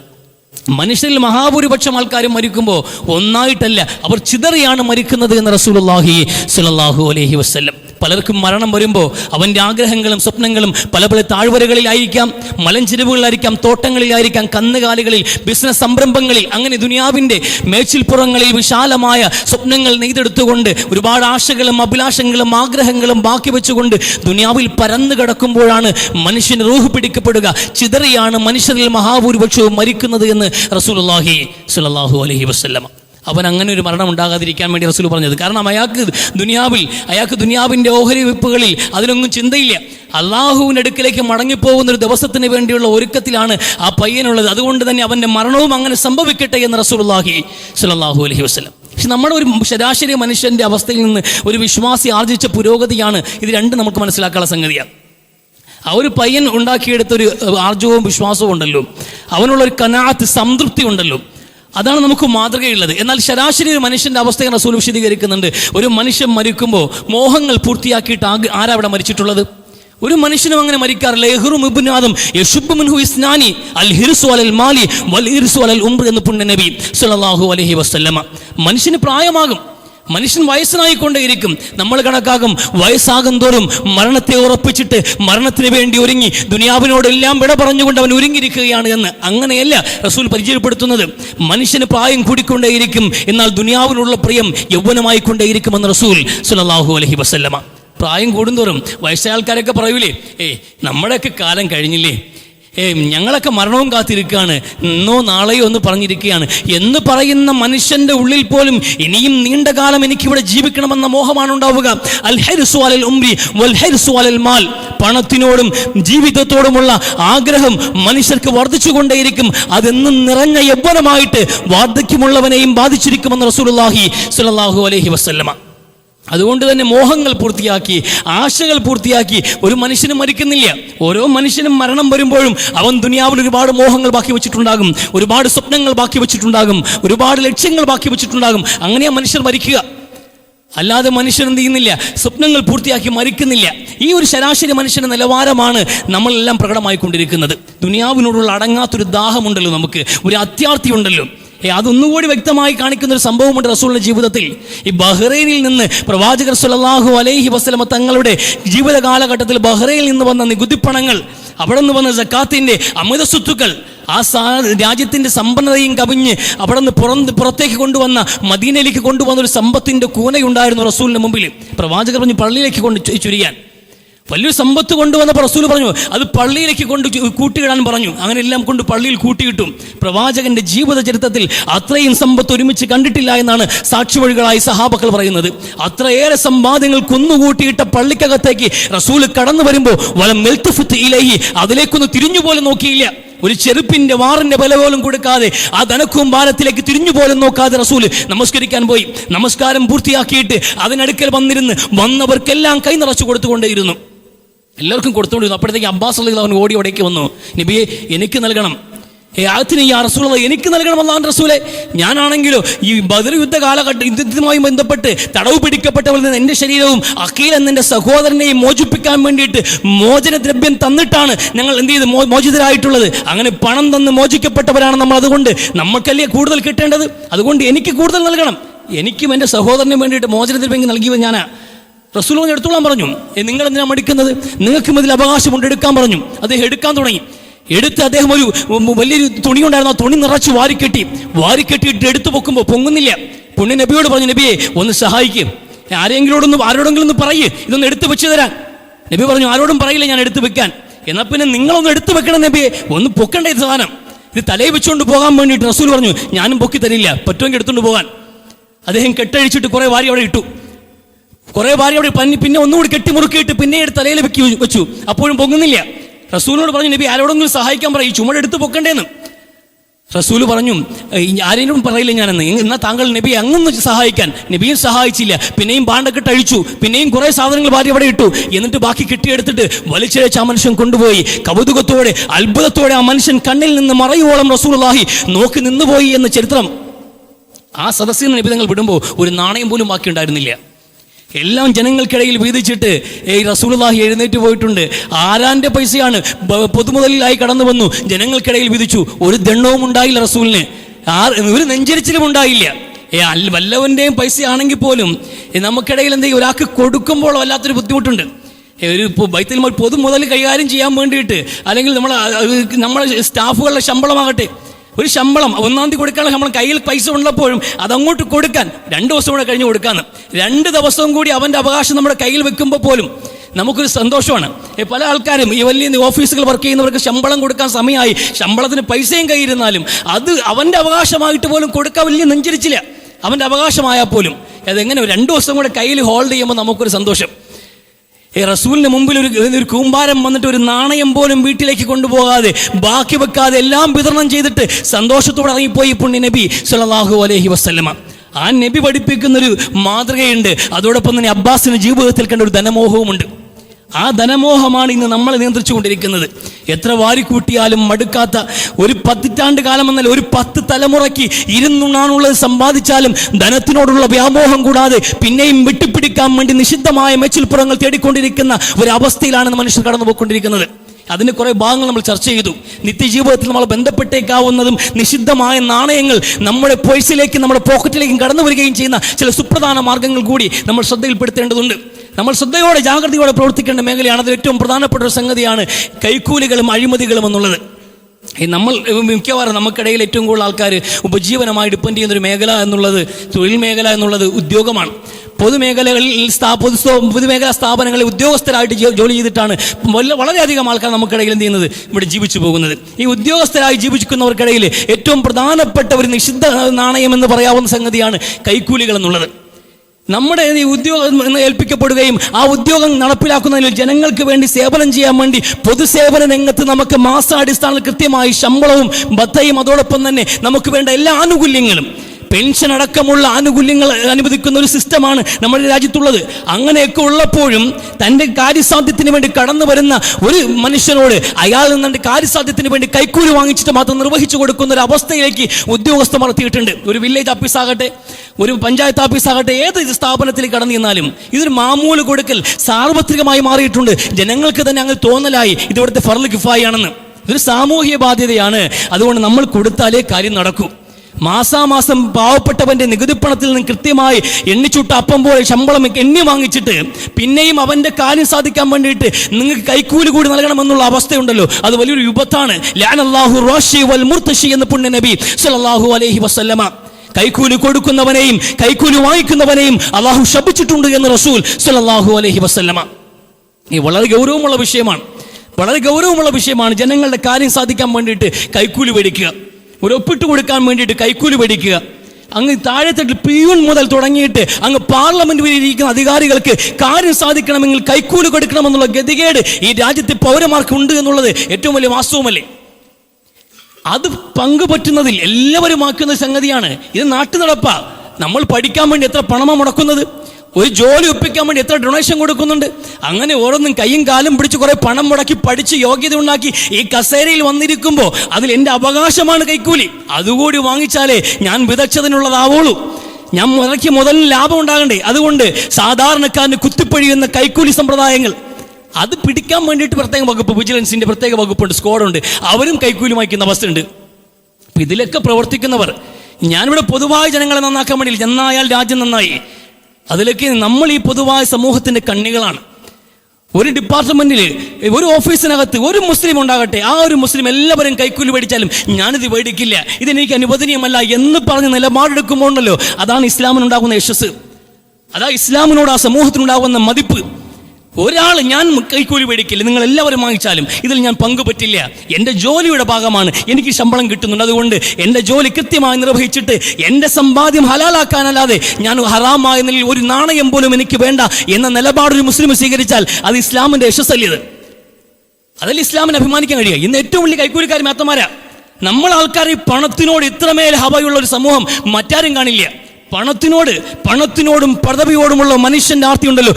മനുഷ്യരിൽ മഹാഭൂരിപക്ഷം ആൾക്കാരും മരിക്കുമ്പോൾ ഒന്നായിട്ടല്ല അവർ ചിതറിയാണ് മരിക്കുന്നത് എന്ന് റസൂലുള്ളാഹി സ്വല്ലല്ലാഹു അലൈഹി വസല്ലം. പലർക്കും മരണം വരുമ്പോൾ അവന്റെ ആഗ്രഹങ്ങളും സ്വപ്നങ്ങളും പല പല താഴ്വരകളിലായിരിക്കാം മലഞ്ചെരുവുകളിലായിരിക്കാം തോട്ടങ്ങളിലായിരിക്കാം കന്നുകാലികളിൽ ബിസിനസ് സംരംഭങ്ങളിൽ അങ്ങനെ ദുനിയാവിന്റെ മേച്ചിൽപ്പുറങ്ങളിൽ വിശാലമായ സ്വപ്നങ്ങൾ നെയ്തെടുത്തുകൊണ്ട് ഒരുപാട് ആശകളും അഭിലാഷങ്ങളും ആഗ്രഹങ്ങളും ബാക്കി വെച്ചുകൊണ്ട് ദുനിയാവിൽ പരന്നു കിടക്കുമ്പോഴാണ് മനുഷ്യന് റൂഹ് പിടിക്കപ്പെടുക. ചിതറിയാണ് മനുഷ്യരിൽ മഹാഭൂരിപക്ഷവും മരിക്കുന്നത് എന്ന് റസൂലുള്ളാഹി സ്വല്ലല്ലാഹു അലൈഹി വസല്ലമ. അവൻ അങ്ങനെ ഒരു മരണം ഉണ്ടാകാതിരിക്കാൻ വേണ്ടി റസൂൽ പറഞ്ഞത്. കാരണം അയാൾക്ക് ദുനിയാവിൽ അയാൾക്ക് ദുനിയാവിന്റെ ഓഹരി വിപ്പുകളിൽ അതിനൊന്നും ചിന്തയില്ല. അള്ളാഹുവിന്റെ അടുക്കിലേക്ക് മടങ്ങിപ്പോകുന്ന ഒരു ദിവസത്തിന് വേണ്ടിയുള്ള ഒരുക്കത്തിലാണ് ആ പയ്യനുള്ളത്. അതുകൊണ്ട് തന്നെ അവന്റെ മരണവും അങ്ങനെ സംഭവിക്കട്ടെ എന്ന് റസൂലുള്ളാഹി സ്വല്ലല്ലാഹു അലഹി വസ്ലം പക്ഷെ നമ്മുടെ ഒരു ശരാശരി മനുഷ്യന്റെ അവസ്ഥയിൽ നിന്ന് ഒരു വിശ്വാസി ആർജിച്ച പുരോഗതിയാണ് ഇത് രണ്ടും നമുക്ക് മനസ്സിലാക്കാനുള്ള സംഗതിയാണ്. ആ ഒരു പയ്യൻ ഉണ്ടാക്കിയെടുത്തൊരു ആർജവും വിശ്വാസവും ഉണ്ടല്ലോ. അവനുള്ള ഒരു കനാത്ത് സംതൃപ്തി ഉണ്ടല്ലോ. അതാണ് നമുക്ക് മാതൃകയുള്ളത്. എന്നാൽ ശരാശരി ഒരു മനുഷ്യന്റെ അവസ്ഥയെ റസൂൽ വിശദീകരിക്കുന്നുണ്ട്. ഒരു മനുഷ്യൻ മരിക്കുമ്പോൾ മോഹങ്ങൾ പൂർത്തിയാക്കിയിട്ട് ആഗ് ആരവിടെ മരിച്ചിട്ടുള്ളത്? ഒരു മനുഷ്യനും അങ്ങനെ മരിക്കാറില്ല. എഹ്റും ഇബ്നാദം ആദം യശുബ്ബു മിൻഹു ഇസ്നാനി അൽ ഹിർസു അലൽ മാലി വൽ അലൽ ഉംർ എന്ന് പുണ്യ നബി സല്ലല്ലാഹു അലൈഹി വസല്ലമ. മനുഷ്യന് പ്രായമാകും. മനുഷ്യൻ വയസ്സനായിക്കൊണ്ടേയിരിക്കും. നമ്മൾ കണക്കാക്കും വയസ്സാകും തോറും മരണത്തെ ഉറപ്പിച്ചിട്ട് മരണത്തിന് വേണ്ടി ഒരുങ്ങി ദുനിയാവിനോടെല്ലാം വിട പറഞ്ഞുകൊണ്ട് അവൻ ഒരുങ്ങിയിരിക്കുകയാണ് എന്ന് അങ്ങനെയല്ല റസൂൽ പരിചയപ്പെടുത്തുന്നത്. മനുഷ്യന് പ്രായം കൂടിക്കൊണ്ടേയിരിക്കും എന്നാൽ ദുനിയാവിനുള്ള പ്രിയം യൗവനമായിക്കൊണ്ടേയിരിക്കുമെന്ന് റസൂൽ സുലല്ലാഹു അലഹി വസല്ലമ. പ്രായം കൂടുന്തോറും വയസ്സായ ആൾക്കാരൊക്കെ പറയൂലേ ഏയ് നമ്മുടെയൊക്കെ കാലം കഴിഞ്ഞില്ലേ ഞങ്ങളൊക്കെ മരണവും കാത്തിരിക്കുകയാണ്. ഇന്നോ നാളെയോ എന്ന് പറഞ്ഞിരിക്കുകയാണ്. എന്ന് പറയുന്ന മനുഷ്യന്റെ ഉള്ളിൽ പോലും ഇനിയും നീണ്ട കാലം എനിക്കിവിടെ ജീവിക്കണമെന്ന മോഹമാണ് ഉണ്ടാവുക. മാൽ. പണത്തിനോടും ജീവിതത്തോടുമുള്ള ആഗ്രഹം മനുഷ്യർക്ക് വർദ്ധിച്ചുകൊണ്ടേയിരിക്കും. അതെന്നും നിറഞ്ഞ യൗവനമായിട്ട് വാർദ്ധക്യമുള്ളവനെയും ബാധിച്ചിരിക്കുമെന്ന് റസൂലുള്ളാഹി സ്വല്ലല്ലാഹു അലൈഹി വസല്ലമ. അതുകൊണ്ട് തന്നെ മോഹങ്ങൾ പൂർത്തിയാക്കി ആശകൾ പൂർത്തിയാക്കി. ഒരു മനുഷ്യനും മരിക്കുന്നില്ല. ഓരോ മനുഷ്യനും മരണം വരുമ്പോഴും അവൻ ദുനിയാവിൽ ഒരുപാട് മോഹങ്ങൾ ബാക്കി വെച്ചിട്ടുണ്ടാകും. ഒരുപാട് സ്വപ്നങ്ങൾ ബാക്കി വെച്ചിട്ടുണ്ടാകും. ഒരുപാട് ലക്ഷ്യങ്ങൾ ബാക്കി വെച്ചിട്ടുണ്ടാകും. അങ്ങനെയാ മനുഷ്യർ മരിക്കുക. അല്ലാതെ മനുഷ്യൻ എന്ത് ചെയ്യുന്നില്ല? സ്വപ്നങ്ങൾ പൂർത്തിയാക്കി മരിക്കുന്നില്ല. ഈ ഒരു ശരാശരി മനുഷ്യന്റെ നിലവാരമാണ് നമ്മളെല്ലാം പ്രകടമായിക്കൊണ്ടിരിക്കുന്നത്. ദുനിയാവിനോടുള്ള അടങ്ങാത്തൊരു ദാഹമുണ്ടല്ലോ നമുക്ക്. ഒരു അത്യാർത്ഥി ഉണ്ടല്ലോ ഏ അതൊന്നുകൂടി വ്യക്തമായി കാണിക്കുന്ന ഒരു സംഭവമുണ്ട് റസൂലിന്റെ ജീവിതത്തിൽ. ഈ ബഹ്റൈനിൽ നിന്ന് പ്രവാചകർ സുലല്ലാഹു അലൈഹി വസ്ലമ തങ്ങളുടെ ജീവിത കാലഘട്ടത്തിൽ ബഹ്റൈനിൽ നിന്ന് വന്ന നികുതിപ്പണങ്ങൾ അവിടെ നിന്ന് വന്ന ജക്കാത്തിന്റെ അമിത സ്വത്തുക്കൾ ആ സാ രാജ്യത്തിന്റെ സമ്പന്നതയും കവിഞ്ഞ് അവിടെ നിന്ന് പുറം പുറത്തേക്ക് കൊണ്ടുവന്ന മദീനയിലേക്ക് കൊണ്ടുവന്ന ഒരു സമ്പത്തിന്റെ കൂനയുണ്ടായിരുന്നു റസൂലിന്റെ മുമ്പിൽ. പ്രവാചകർ പറഞ്ഞു പള്ളിയിലേക്ക് കൊണ്ട് ചുരിയാൻ. വലിയൊരു സമ്പത്ത് കൊണ്ടുവന്ന പ്രസൂൽ പറഞ്ഞു അത് പള്ളിയിലേക്ക് കൊണ്ട് കൂട്ടിയിടാൻ പറഞ്ഞു. അങ്ങനെ എല്ലാം കൊണ്ട് പള്ളിയിൽ കൂട്ടിയിട്ടും. പ്രവാചകന്റെ ജീവിത ചരിത്രത്തിൽ അത്രയും സമ്പത്ത് ഒരുമിച്ച് കണ്ടിട്ടില്ല എന്നാണ് സാക്ഷി സാക്ഷിവഴികളായി സഹാബക്കൾ പറയുന്നത്. അത്രയേറെ സമ്പാദ്യങ്ങൾ കൊന്നുകൂട്ടിയിട്ട പള്ളിക്കകത്തേക്ക് റസൂൽ കടന്നു വരുമ്പോൾ വലം മെൽത്തുഫുത്ത് ഇലയി അതിലേക്കൊന്ന് തിരിഞ്ഞു പോലും നോക്കിയില്ല. ഒരു ചെറുപ്പിന്റെ വാറിന്റെ വില പോലും കൊടുക്കാതെ ആ ധനക്കും ഭാരത്തിലേക്ക് തിരിഞ്ഞു പോലും നോക്കാതെ റസൂൽ നമസ്കരിക്കാൻ പോയി. നമസ്കാരം പൂർത്തിയാക്കിയിട്ട് അതിനടുക്കൽ വന്നിരുന്ന് വന്നവർക്കെല്ലാം കൈ നിറച്ചു കൊടുത്തുകൊണ്ടേയിരുന്നു. എല്ലാവർക്കും കൊടുത്തുകൊണ്ടിരുന്നു അപ്പോഴത്തേക്ക് അബ്ബാസ് അള്ളി അവൻ ഓടി ഓടേക്ക് വന്നു. നബിയെ എനിക്ക് നൽകണം. ഏ ആത്തിന് ഈ അറസൂള എനിക്ക് നൽകണം അള്ളാൻ റസൂലെ. ഞാനാണെങ്കിലോ ഈ ബദർ യുദ്ധ കാലഘട്ട യുദ്ധവുമായി ബന്ധപ്പെട്ട് തടവ് പിടിക്കപ്പെട്ടവരിൽ നിന്ന് എന്റെ ശരീരവും അഖീൽ എന്നെ സഹോദരനെയും മോചിപ്പിക്കാൻ വേണ്ടിയിട്ട് മോചനദ്രവ്യം തന്നിട്ടാണ് ഞങ്ങൾ എന്ത് ചെയ്ത് മോചിതരായിട്ടുള്ളത്. അങ്ങനെ പണം തന്ന് മോചിക്കപ്പെട്ടവരാണ് നമ്മൾ. അതുകൊണ്ട് നമ്മൾക്കല്ലേ കൂടുതൽ കിട്ടേണ്ടത്? അതുകൊണ്ട് എനിക്ക് കൂടുതൽ നൽകണം. എനിക്കും എന്റെ സഹോദരനും വേണ്ടിയിട്ട് മോചനദ്രവ്യം നൽകിയത് ഞാനാ റസൂലോന്ന് എടുത്തോളാൻ പറഞ്ഞു. "ഏ, നിങ്ങൾ എന്തിനാണ് മടിക്കുന്നത്? നിങ്ങൾക്കും ഇതിൽ അവകാശമുണ്ട് എടുക്കാൻ പറഞ്ഞു. അദ്ദേഹം എടുക്കാൻ തുടങ്ങി. എടുത്ത് അദ്ദേഹം ഒരു വലിയൊരു തുണി ഉണ്ടായിരുന്നു. തുണി നിറച്ച് വാരിക്കെട്ടി. വാരിക്കെട്ടിയിട്ട് എടുത്തു പൊക്കുമ്പോൾ പൊങ്ങുന്നില്ല. പുണ്യ നബിയോട് പറഞ്ഞു നബിയെ ഒന്ന് സഹായിക്കും. ആരെങ്കിലോടൊന്ന് ആരോടെങ്കിലും ഒന്ന് പറയേ. ഇതൊന്ന് എടുത്തു വെച്ച് തരാൻ. നബി പറഞ്ഞു ആരോടും പറയില്ല ഞാൻ എടുത്തു വെക്കാൻ. എന്നാൽ പിന്നെ നിങ്ങളൊന്ന് എടുത്തു വെക്കണം നബിയെ. ഒന്ന് പൊക്കണ്ടേ ഇത് സാധനം. ഇത് തലയിൽ വെച്ചുകൊണ്ട് പോകാൻ വേണ്ടിയിട്ട് റസൂൽ പറഞ്ഞു ഞാനും പൊക്കി തരില്ല. പറ്റുമെങ്കിൽ എടുത്തുകൊണ്ട് പോകാൻ. അദ്ദേഹം കെട്ടഴിച്ചിട്ട് കുറേ വാരി അവിടെ ഇട്ടു. കുറെ ഭാര്യ അവിടെ പന്നി പിന്നെ ഒന്നുകൂടി കെട്ടിമുറുക്കിയിട്ട് പിന്നെ എടുത്ത് തലയിൽ വെക്കി വെച്ചു. അപ്പോഴും പൊങ്ങുന്നില്ല. റസൂലിനോട് പറഞ്ഞു നബി ആരോടെങ്കിലും സഹായിക്കാൻ പറയും ഈ ചുമടെടുത്ത് പൊക്കണ്ടേന്ന്. റസൂൽ പറഞ്ഞു ആരെങ്കിലും പറയില്ല ഞാനെന്ന്. എന്നാൽ താങ്കൾ നബി അങ്ങൊന്ന് സഹായിക്കാൻ. നബിയും സഹായിച്ചില്ല. പിന്നെയും ബാണ്ടക്കെട്ട് അഴിച്ചു പിന്നെയും കുറെ സാധനങ്ങൾ ഭാര്യ അവിടെ ഇട്ടു. എന്നിട്ട് ബാക്കി കെട്ടിയെടുത്തിട്ട് വലിച്ചിഴച്ച് ആ മനുഷ്യൻ കൊണ്ടുപോയി. കൗതുകത്തോടെ അത്ഭുതത്തോടെ ആ മനുഷ്യൻ കണ്ണിൽ നിന്ന് മറയുവോളം റസൂലുള്ളാഹി നോക്കി നിന്നുപോയി എന്ന ചരിത്രം. ആ സദസ്സിൽ നിന്ന് നിബിധങ്ങൾ വിടുമ്പോൾ ഒരു നാണയം പോലും ബാക്കി ഉണ്ടായിരുന്നില്ല എല്ലാം ജനങ്ങൾക്കിടയിൽ വീതിച്ചിട്ട് ഈ റസൂലുള്ളാഹി എഴുന്നേറ്റ് പോയിട്ടുണ്ട്. ആരാന്റെ പൈസയാണ് പൊതുമുതലിലായി കടന്നു വന്നു? ജനങ്ങൾക്കിടയിൽ വിധിച്ചു ഒരു ദണ്ണവും ഉണ്ടായില്ല റസൂലിന്. ആർ ഒരു നെഞ്ചരിച്ചിലും ഉണ്ടായില്ല. ഏ അല്ല വല്ലവന്റെയും പൈസയാണെങ്കിൽ പോലും നമുക്കിടയിൽ എന്തെങ്കിലും ഒരാൾക്ക് കൊടുക്കുമ്പോൾ വല്ലാത്തൊരു ബുദ്ധിമുട്ടുണ്ട്. ഒരു ബൈത്തിൽ മാൽ പൊതുമുതൽ കൈകാര്യം ചെയ്യാൻ വേണ്ടിയിട്ട് അല്ലെങ്കിൽ നമ്മൾ നമ്മളെ സ്റ്റാഫുകളുടെ ശമ്പളമാകട്ടെ ഒരു ശമ്പളം ഒന്നാം തീയതി കൊടുക്കാനുള്ള ശമ്പളം കയ്യിൽ പൈസ ഉള്ളപ്പോഴും അതങ്ങോട്ട് കൊടുക്കാൻ രണ്ട് ദിവസം കൂടെ കഴിഞ്ഞ് കൊടുക്കാന്ന്. രണ്ട് ദിവസവും കൂടി അവന്റെ അവകാശം നമ്മുടെ കയ്യിൽ വെക്കുമ്പോൾ പോലും നമുക്കൊരു സന്തോഷമാണ്. പല ആൾക്കാരും ഈ വലിയ ഓഫീസുകൾ വർക്ക് ചെയ്യുന്നവർക്ക് ശമ്പളം കൊടുക്കാൻ സമയമായി ശമ്പളത്തിന് പൈസയും കയ്യിരുന്നാലും അത് അവന്റെ അവകാശമായിട്ട് പോലും കൊടുക്കാൻ വലിയ നെഞ്ചരിച്ചില്ല. അവന്റെ അവകാശമായാൽ പോലും. അതെങ്ങനെ രണ്ട് ദിവസം കൂടെ കയ്യിൽ ഹോൾഡ് ചെയ്യുമ്പോൾ നമുക്കൊരു സന്തോഷം. ഈ റസൂലിന് മുമ്പിൽ ഒരു ഒരു കൂമ്പാരം വന്നിട്ട് ഒരു നാണയം പോലും വീട്ടിലേക്ക് കൊണ്ടുപോകാതെ ബാക്കി വെക്കാതെ എല്ലാം വിതരണം ചെയ്തിട്ട് സന്തോഷത്തോടെ ഇറങ്ങിപ്പോയി പുണ്യ നബി സല്ലല്ലാഹു അലഹി വസ്ലമ ആ നബി പഠിപ്പിക്കുന്നൊരു മാതൃകയുണ്ട്. അതോടൊപ്പം തന്നെ അബ്ബാസിന് ജീവിതത്തിൽ കണ്ട ഒരു ധനമോഹവുമുണ്ട്. ആ ധനമോഹമാണ് ഇന്ന് നമ്മളെ നിയന്ത്രിച്ചുകൊണ്ടിരിക്കുന്നത്. എത്ര വാരിക്കൂട്ടിയാലും മടുക്കാത്ത ഒരു പത്തിറ്റാണ്ട് കാലം എന്നാൽ ഒരു പത്ത് തലമുറയ്ക്ക് ഇരുന്നുണ്ണാനുള്ളത് സമ്പാദിച്ചാലും ധനത്തിനോടുള്ള വ്യാമോഹം കൂടാതെ പിന്നെയും വെട്ടിപ്പിടിക്കാൻ വേണ്ടി നിഷിദ്ധമായ മെച്ചിൽപ്പുറങ്ങൾ തേടിക്കൊണ്ടിരിക്കുന്ന ഒരു അവസ്ഥയിലാണ് മനുഷ്യർ കടന്നുപോയിക്കൊണ്ടിരിക്കുന്നത്. അതിന് കുറെ ഭാഗങ്ങൾ നമ്മൾ ചർച്ച ചെയ്തു. നിത്യജീവിതത്തിൽ നമ്മൾ ബന്ധപ്പെട്ടേക്കാവുന്നതും നിഷിദ്ധമായ നാണയങ്ങൾ നമ്മുടെ പേഴ്സിലേക്കും നമ്മുടെ പോക്കറ്റിലേക്കും കടന്നു വരികയും ചെയ്യുന്ന ചില സുപ്രധാന മാർഗങ്ങൾ കൂടി നമ്മൾ ശ്രദ്ധയിൽപ്പെടുത്തേണ്ടതുണ്ട്. നമ്മൾ ശ്രദ്ധയോടെ ജാഗ്രതയോടെ പ്രവർത്തിക്കേണ്ട മേഖലയാണ് അതിൽ ഏറ്റവും പ്രധാനപ്പെട്ട ഒരു സംഗതിയാണ് കൈക്കൂലികളും അഴിമതികളും എന്നുള്ളത്. ഈ നമ്മൾ മിക്കവാറും നമുക്കിടയിൽ ഏറ്റവും കൂടുതൽ ആൾക്കാർ ഉപജീവനമായി ഡിപ്പെൻഡ് ചെയ്യുന്ന ഒരു മേഖല എന്നുള്ളത് തൊഴിൽ മേഖല എന്നുള്ളത് ഉദ്യോഗമാണ്. പൊതുമേഖലകളിൽ സ്ഥാ പൊതു പൊതുമേഖലാ സ്ഥാപനങ്ങളിൽ ഉദ്യോഗസ്ഥരായിട്ട് ജോലി ചെയ്തിട്ടാണ് വളരെയധികം ആൾക്കാർ നമുക്കിടയിൽ എന്ത് ചെയ്യുന്നത്? ഇവിടെ ജീവിച്ചു പോകുന്നത്. ഈ ഉദ്യോഗസ്ഥരായി ജീവിക്കുന്നവർക്കിടയിൽ ഏറ്റവും പ്രധാനപ്പെട്ട ഒരു നിഷിദ്ധ നാണയം എന്ന് പറയാവുന്ന സംഗതിയാണ് കൈക്കൂലികൾ എന്നുള്ളത്. നമ്മുടെ ഈ ഉദ്യോഗം ഏൽപ്പിക്കപ്പെടുകയും ആ ഉദ്യോഗം നടപ്പിലാക്കുന്നതിൽ ജനങ്ങൾക്ക് വേണ്ടി സേവനം ചെയ്യാൻ വേണ്ടി പൊതുസേവന രംഗത്ത് നമുക്ക് മാസാടിസ്ഥാനത്തിൽ കൃത്യമായി ശമ്പളവും ബത്തയും അതോടൊപ്പം തന്നെ നമുക്ക് വേണ്ട എല്ലാ ആനുകൂല്യങ്ങളും. പെൻഷൻ അടക്കമുള്ള ആനുകൂല്യങ്ങൾ അനുവദിക്കുന്ന ഒരു സിസ്റ്റമാണ് നമ്മുടെ രാജ്യത്തുള്ളത്. അങ്ങനെയൊക്കെ ഉള്ളപ്പോഴും തന്റെ കാര്യസാധ്യത്തിന് വേണ്ടി കടന്നു വരുന്ന ഒരു മനുഷ്യനോട് അയാൾ നിന്നെ കാര്യസാധ്യത്തിന് വേണ്ടി കൈക്കൂലി വാങ്ങിച്ചിട്ട് മാത്രം നിർവഹിച്ചു കൊടുക്കുന്ന ഒരു അവസ്ഥയിലേക്ക് ഉദ്യോഗസ്ഥർ എത്തിയിട്ടുണ്ട്. ഒരു വില്ലേജ് ഓഫീസ് ആകട്ടെ ഒരു പഞ്ചായത്ത് ഓഫീസാകട്ടെ ഏത് സ്ഥാപനത്തിൽ കടന്നു ചെന്നാലും ഇതൊരു മാമൂൽ കൊടുക്കൽ സാർവത്രികമായി മാറിയിട്ടുണ്ട്. ജനങ്ങൾക്ക് തന്നെ അങ്ങ് തോന്നലായി. ഇത് ഇവിടുത്തെ ഫർൽ കിഫായി ആണെന്ന് ഇതൊരു സാമൂഹിക ബാധ്യതയാണ്. അതുകൊണ്ട് നമ്മൾ കൊടുത്താലേ കാര്യം നടക്കൂ. മാസാമാസം പാവപ്പെട്ടവന്റെ നികുതിപ്പണത്തിൽ നിന്ന് കൃത്യമായി എണ്ണിച്ചുട്ട അപ്പം പോലെ ശമ്പളം എണ്ണി വാങ്ങിച്ചിട്ട് പിന്നെയും അവന്റെ കാര്യം സാധിക്കാൻ വേണ്ടിയിട്ട് നിങ്ങൾക്ക് കൈക്കൂലി കൂടി നൽകണമെന്നുള്ള അവസ്ഥയുണ്ടല്ലോ. അത് വലിയൊരു വിപത്താണ് ലാൻ അള്ളാഹു റോഷി വൽ മുർത്തഷി എന്ന് പുണ്യ നബി സലാഹു അലഹി വസല്ലമ. കൈക്കൂലി കൊടുക്കുന്നവനെയും കൈക്കൂലി വാങ്ങിക്കുന്നവനെയും അള്ളാഹു ശപിച്ചിട്ടുണ്ട് എന്ന് റസൂൽ സല്ലല്ലാഹു അലഹി വസല്ലമ. ഈ വളരെ ഗൗരവമുള്ള വിഷയമാണ്. വളരെ ഗൗരവമുള്ള വിഷയമാണ് ജനങ്ങളുടെ കാര്യം സാധിക്കാൻ വേണ്ടിയിട്ട് കൈക്കൂലി മേടിക്കുക. ഒരു ഒപ്പിട്ട് കൊടുക്കാൻ വേണ്ടിയിട്ട് കൈക്കൂലി മേടിക്കുക. അങ്ങ് താഴെത്തട്ടിൽ പിയൂൺ മുതൽ തുടങ്ങിയിട്ട് അങ്ങ് പാർലമെന്റ് ഇരിക്കുന്ന അധികാരികൾക്ക് കാര്യം സാധിക്കണമെങ്കിൽ കൈക്കൂലി കൊടുക്കണമെന്നുള്ള ഗതികേട് ഈ രാജ്യത്തെ പൗരന്മാർക്ക് ഉണ്ട് എന്നുള്ളത് ഏറ്റവും വലിയ വാസ്തവമല്ലേ? അത് പങ്കുപറ്റുന്നതിൽ എല്ലാവരും ആക്കുന്ന സംഗതിയാണ്. ഇത് നാട്ടു നടപ്പാ. നമ്മൾ പഠിക്കാൻ വേണ്ടി എത്ര പണമാണ് മുടക്കുന്നത്? ഒരു ജോലി ഒപ്പിക്കാൻ വേണ്ടി എത്ര ഡൊണേഷൻ കൊടുക്കുന്നുണ്ട്? അങ്ങനെ ഓരോന്നും കൈയും കാലും പിടിച്ച് കുറെ പണം മുടക്കി പഠിച്ച് യോഗ്യത ഉണ്ടാക്കി ഈ കസേരയിൽ വന്നിരിക്കുമ്പോൾ അതിൽ എന്റെ അവകാശമാണ് കൈക്കൂലി. അതുകൂടി വാങ്ങിച്ചാലേ ഞാൻ വിതച്ചതിനുള്ളതാവുള്ളൂ ഞാൻ മുതക്കി മുതൽ ലാഭം ഉണ്ടാകണ്ടേ? അതുകൊണ്ട് സാധാരണക്കാരന് കുത്തിപ്പഴിയുന്ന കൈക്കൂലി സമ്പ്രദായങ്ങൾ. അത് പിടിക്കാൻ വേണ്ടിയിട്ട് പ്രത്യേക വകുപ്പ് വിജിലൻസിന്റെ പ്രത്യേക വകുപ്പുണ്ട് സ്ക്വാഡുണ്ട്. അവരും കൈക്കൂലി വാങ്ങിക്കുന്ന അവസ്ഥയുണ്ട്. അപ്പൊ ഇതിലൊക്കെ പ്രവർത്തിക്കുന്നവർ ഞാനിവിടെ പൊതുവായ ജനങ്ങളെ നന്നാക്കാൻ വേണ്ടി നന്നായാൽ രാജ്യം നന്നായി. അതിലേക്ക് നമ്മൾ ഈ പൊതുവായ സമൂഹത്തിന്റെ കണ്ണികളാണ്. ഒരു ഡിപ്പാർട്ട്മെന്റിൽ ഒരു ഓഫീസിനകത്ത് ഒരു മുസ്ലിം ഉണ്ടാകട്ടെ ആ ഒരു മുസ്ലിം എല്ലാവരും കൈക്കൂലി മേടിച്ചാലും ഞാനിത് മേടിക്കില്ല. ഇതെനിക്ക് അനുവദനീയമല്ല എന്ന് പറഞ്ഞ് നിലപാടെടുക്കുമ്പോൾ ഉണ്ടല്ലോ അതാണ് ഇസ്ലാമിനുണ്ടാകുന്ന യശസ്. അതാ ഇസ്ലാമിനോട് ആ സമൂഹത്തിനുണ്ടാകുന്ന മതിപ്പ്. ഒരാൾ ഞാൻ കൈക്കൂലി മേടിക്കില്ല നിങ്ങൾ എല്ലാവരും വാങ്ങിച്ചാലും ഇതിൽ ഞാൻ പങ്കുപറ്റില്ല. എന്റെ ജോലിയുടെ ഭാഗമാണ് എനിക്ക് ശമ്പളം കിട്ടുന്നുണ്ട്. അതുകൊണ്ട് എന്റെ ജോലി കൃത്യമായി നിർവഹിച്ചിട്ട് എന്റെ സമ്പാദ്യം ഹലാലാക്കാനല്ലാതെ ഞാൻ ഹറാമായ നിലയിൽ ഒരു നാണയം പോലും എനിക്ക് വേണ്ട എന്ന നിലപാട് ഒരു മുസ്ലിം സ്വീകരിച്ചാൽ അത് ഇസ്ലാമിന്റെ യശസ്സല്ലിയത് അതല്ല ഇസ്ലാമിനെ അഭിമാനിക്കാൻ കഴിയുക. ഇന്ന് ഏറ്റവും വലിയ കൈക്കൂലിക്കാർ മാത്രമാരാ നമ്മൾ ആൾക്കാർ ഈ പണത്തിനോട് ഇത്രമേൽ ഹവയുള്ള ഒരു സമൂഹം മറ്റാരും കാണില്ല. പണത്തിനോട് പണത്തിനോടും പദവിയോടുമുള്ള മനുഷ്യന്റെ ആർത്തി ഉണ്ടല്ലോ.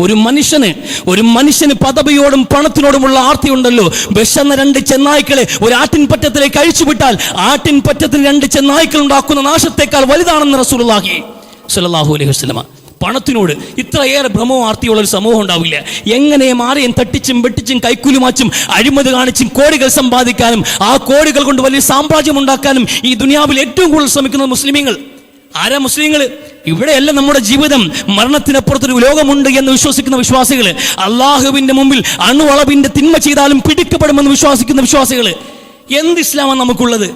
ഒരു മനുഷ്യന് ഒരു മനുഷ്യന് പദവിയോടും പണത്തിനോടുമുള്ള ആർത്തി ഉണ്ടല്ലോ. വിശന്ന രണ്ട് ചെന്നായ്ക്കളെ ഒരു ആട്ടിൻ പറ്റത്തിലേക്ക് അഴിച്ചുവിട്ടാൽ ആട്ടിൻ പറ്റത്തിന് രണ്ട് ചെന്നായ്ക്കൾ ഉണ്ടാക്കുന്ന നാശത്തേക്കാൾ വലുതാണെന്ന് റസൂലുള്ളാഹി സല്ലല്ലാഹു അലൈഹി വസല്ലമ. പണത്തിനോട് ഇത്രയേറെ ഭ്രമവും ആർത്തിയുള്ള ഒരു സമൂഹം ഉണ്ടാവില്ല. എങ്ങനെ മാറിയും തട്ടിച്ചും വെട്ടിച്ചും കൈക്കൂലിമാച്ചും അഴിമതി കാണിച്ചും കോടികൾ സമ്പാദിക്കാനും ആ കോടികൾ കൊണ്ട് വലിയ സാമ്രാജ്യം ഉണ്ടാക്കാനും ഈ ദുനിയാവിൽ ഏറ്റവും കൂടുതൽ ശ്രമിക്കുന്നത് മുസ്ലിമീങ്ങൾ. ആരാ മുസ്ലിങ്ങൾ? ഇവിടെയല്ല നമ്മുടെ ജീവിതം. മരണത്തിനപ്പുറത്തൊരു ലോകമുണ്ട് എന്ന് വിശ്വസിക്കുന്ന വിശ്വാസികൾ. അള്ളാഹുവിന്റെ മുമ്പിൽ അണുവളവിന്റെ തിന്മ ചെയ്താലും പിടിക്കപ്പെടുമെന്ന് വിശ്വസിക്കുന്ന വിശ്വാസികൾ. എന്ത് ഇസ്ലാമാണ് നമുക്കുള്ളത്?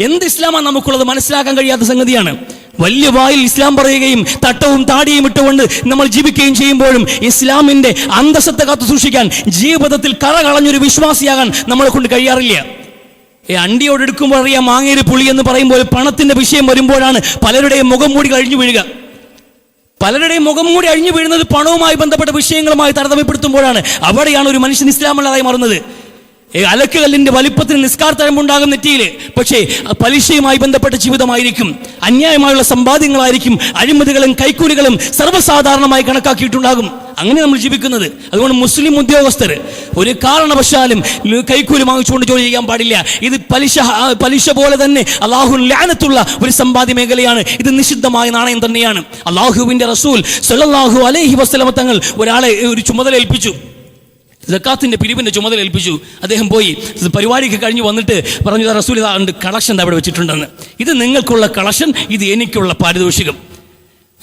എന്ത് ഇസ്ലാമാണ് നമുക്കുള്ളത്? മനസ്സിലാക്കാൻ കഴിയാത്ത സംഗതിയാണ്. വലിയ വായിൽ ഇസ്ലാം പറയുകയും തട്ടവും താടിയും ഇട്ടുകൊണ്ട് നമ്മൾ ജീവിക്കുകയും ചെയ്യുമ്പോഴും ഇസ്ലാമിന്റെ അന്തസ്സത്തെ കാത്തു സൂക്ഷിക്കാൻ ജീവിതത്തിൽ കറ കളഞ്ഞൊരു വിശ്വാസിയാകാൻ നമ്മളെ കൊണ്ട് കഴിയാറില്ല. ഈ അണ്ടിയോട് എടുക്കുമ്പോൾ അറിയാം മാങ്ങേര് പുളി എന്ന് പറയുമ്പോൾ പണത്തിന്റെ വിഷയം വരുമ്പോഴാണ് പലരുടെയും മുഖം മൂടി കഴിഞ്ഞു വീഴുക. പലരുടെയും മുഖം മൂടി അഴിഞ്ഞു വീഴുന്നത് പണവുമായി ബന്ധപ്പെട്ട വിഷയങ്ങളുമായി താരതമ്യപ്പെടുത്തുമ്പോഴാണ് അവിടെയാണ് ഒരു മനുഷ്യൻ ഇസ്ലാമുള്ളതായി മാറുന്നത്. അലക്കുകല്ലിന്റെ വലിപ്പത്തിന് നിസ്കാരത്തഴമ്പുണ്ടാകും നെറ്റിയിൽ. പക്ഷേ പലിശയുമായി ബന്ധപ്പെട്ട ജീവിതമായിരിക്കും. അന്യായമായുള്ള സമ്പാദ്യങ്ങളായിരിക്കും അഴിമതികളും കൈക്കൂലികളും സർവസാധാരണമായി കണക്കാക്കിയിട്ടുണ്ടാകും. അങ്ങനെ നമ്മൾ ജീവിക്കുന്നത്. അതുകൊണ്ട് മുസ്ലിം ഉദ്യോഗസ്ഥർ ഒരു കാരണവശാലും കൈക്കൂലി വാങ്ങിച്ചുകൊണ്ട് ജോലി ചെയ്യാൻ പാടില്ല. ഇത് പലിശ പലിശ പോലെ തന്നെ അള്ളാഹു ലാനത്തുള്ള ഒരു സമ്പാദ്യ മേഖലയാണ്. ഇത് നിഷിദ്ധമായ നാണയം തന്നെയാണ്. അള്ളാഹുവിന്റെ റസൂൽ സല്ലല്ലാഹു അലൈഹി വസ്ലമ തങ്ങൾ ഒരാളെ ഒരു ചുമതല ഏൽപ്പിച്ചു. ജക്കാത്തിന്റെ പിരിവിന്റെ ചുമതല ഏൽപ്പിച്ചു. അദ്ദേഹം പോയി. പരിപാടിക്ക് കഴിഞ്ഞു വന്നിട്ട് പറഞ്ഞു "ഇതാ റസൂൽ ഇതാ ഉണ്ട് കളക്ഷൻ അവിടെ വെച്ചിട്ടുണ്ടെന്ന്. ഇത് നിങ്ങൾക്കുള്ള കളക്ഷൻ ഇത് എനിക്കുള്ള പാരിതോഷികം.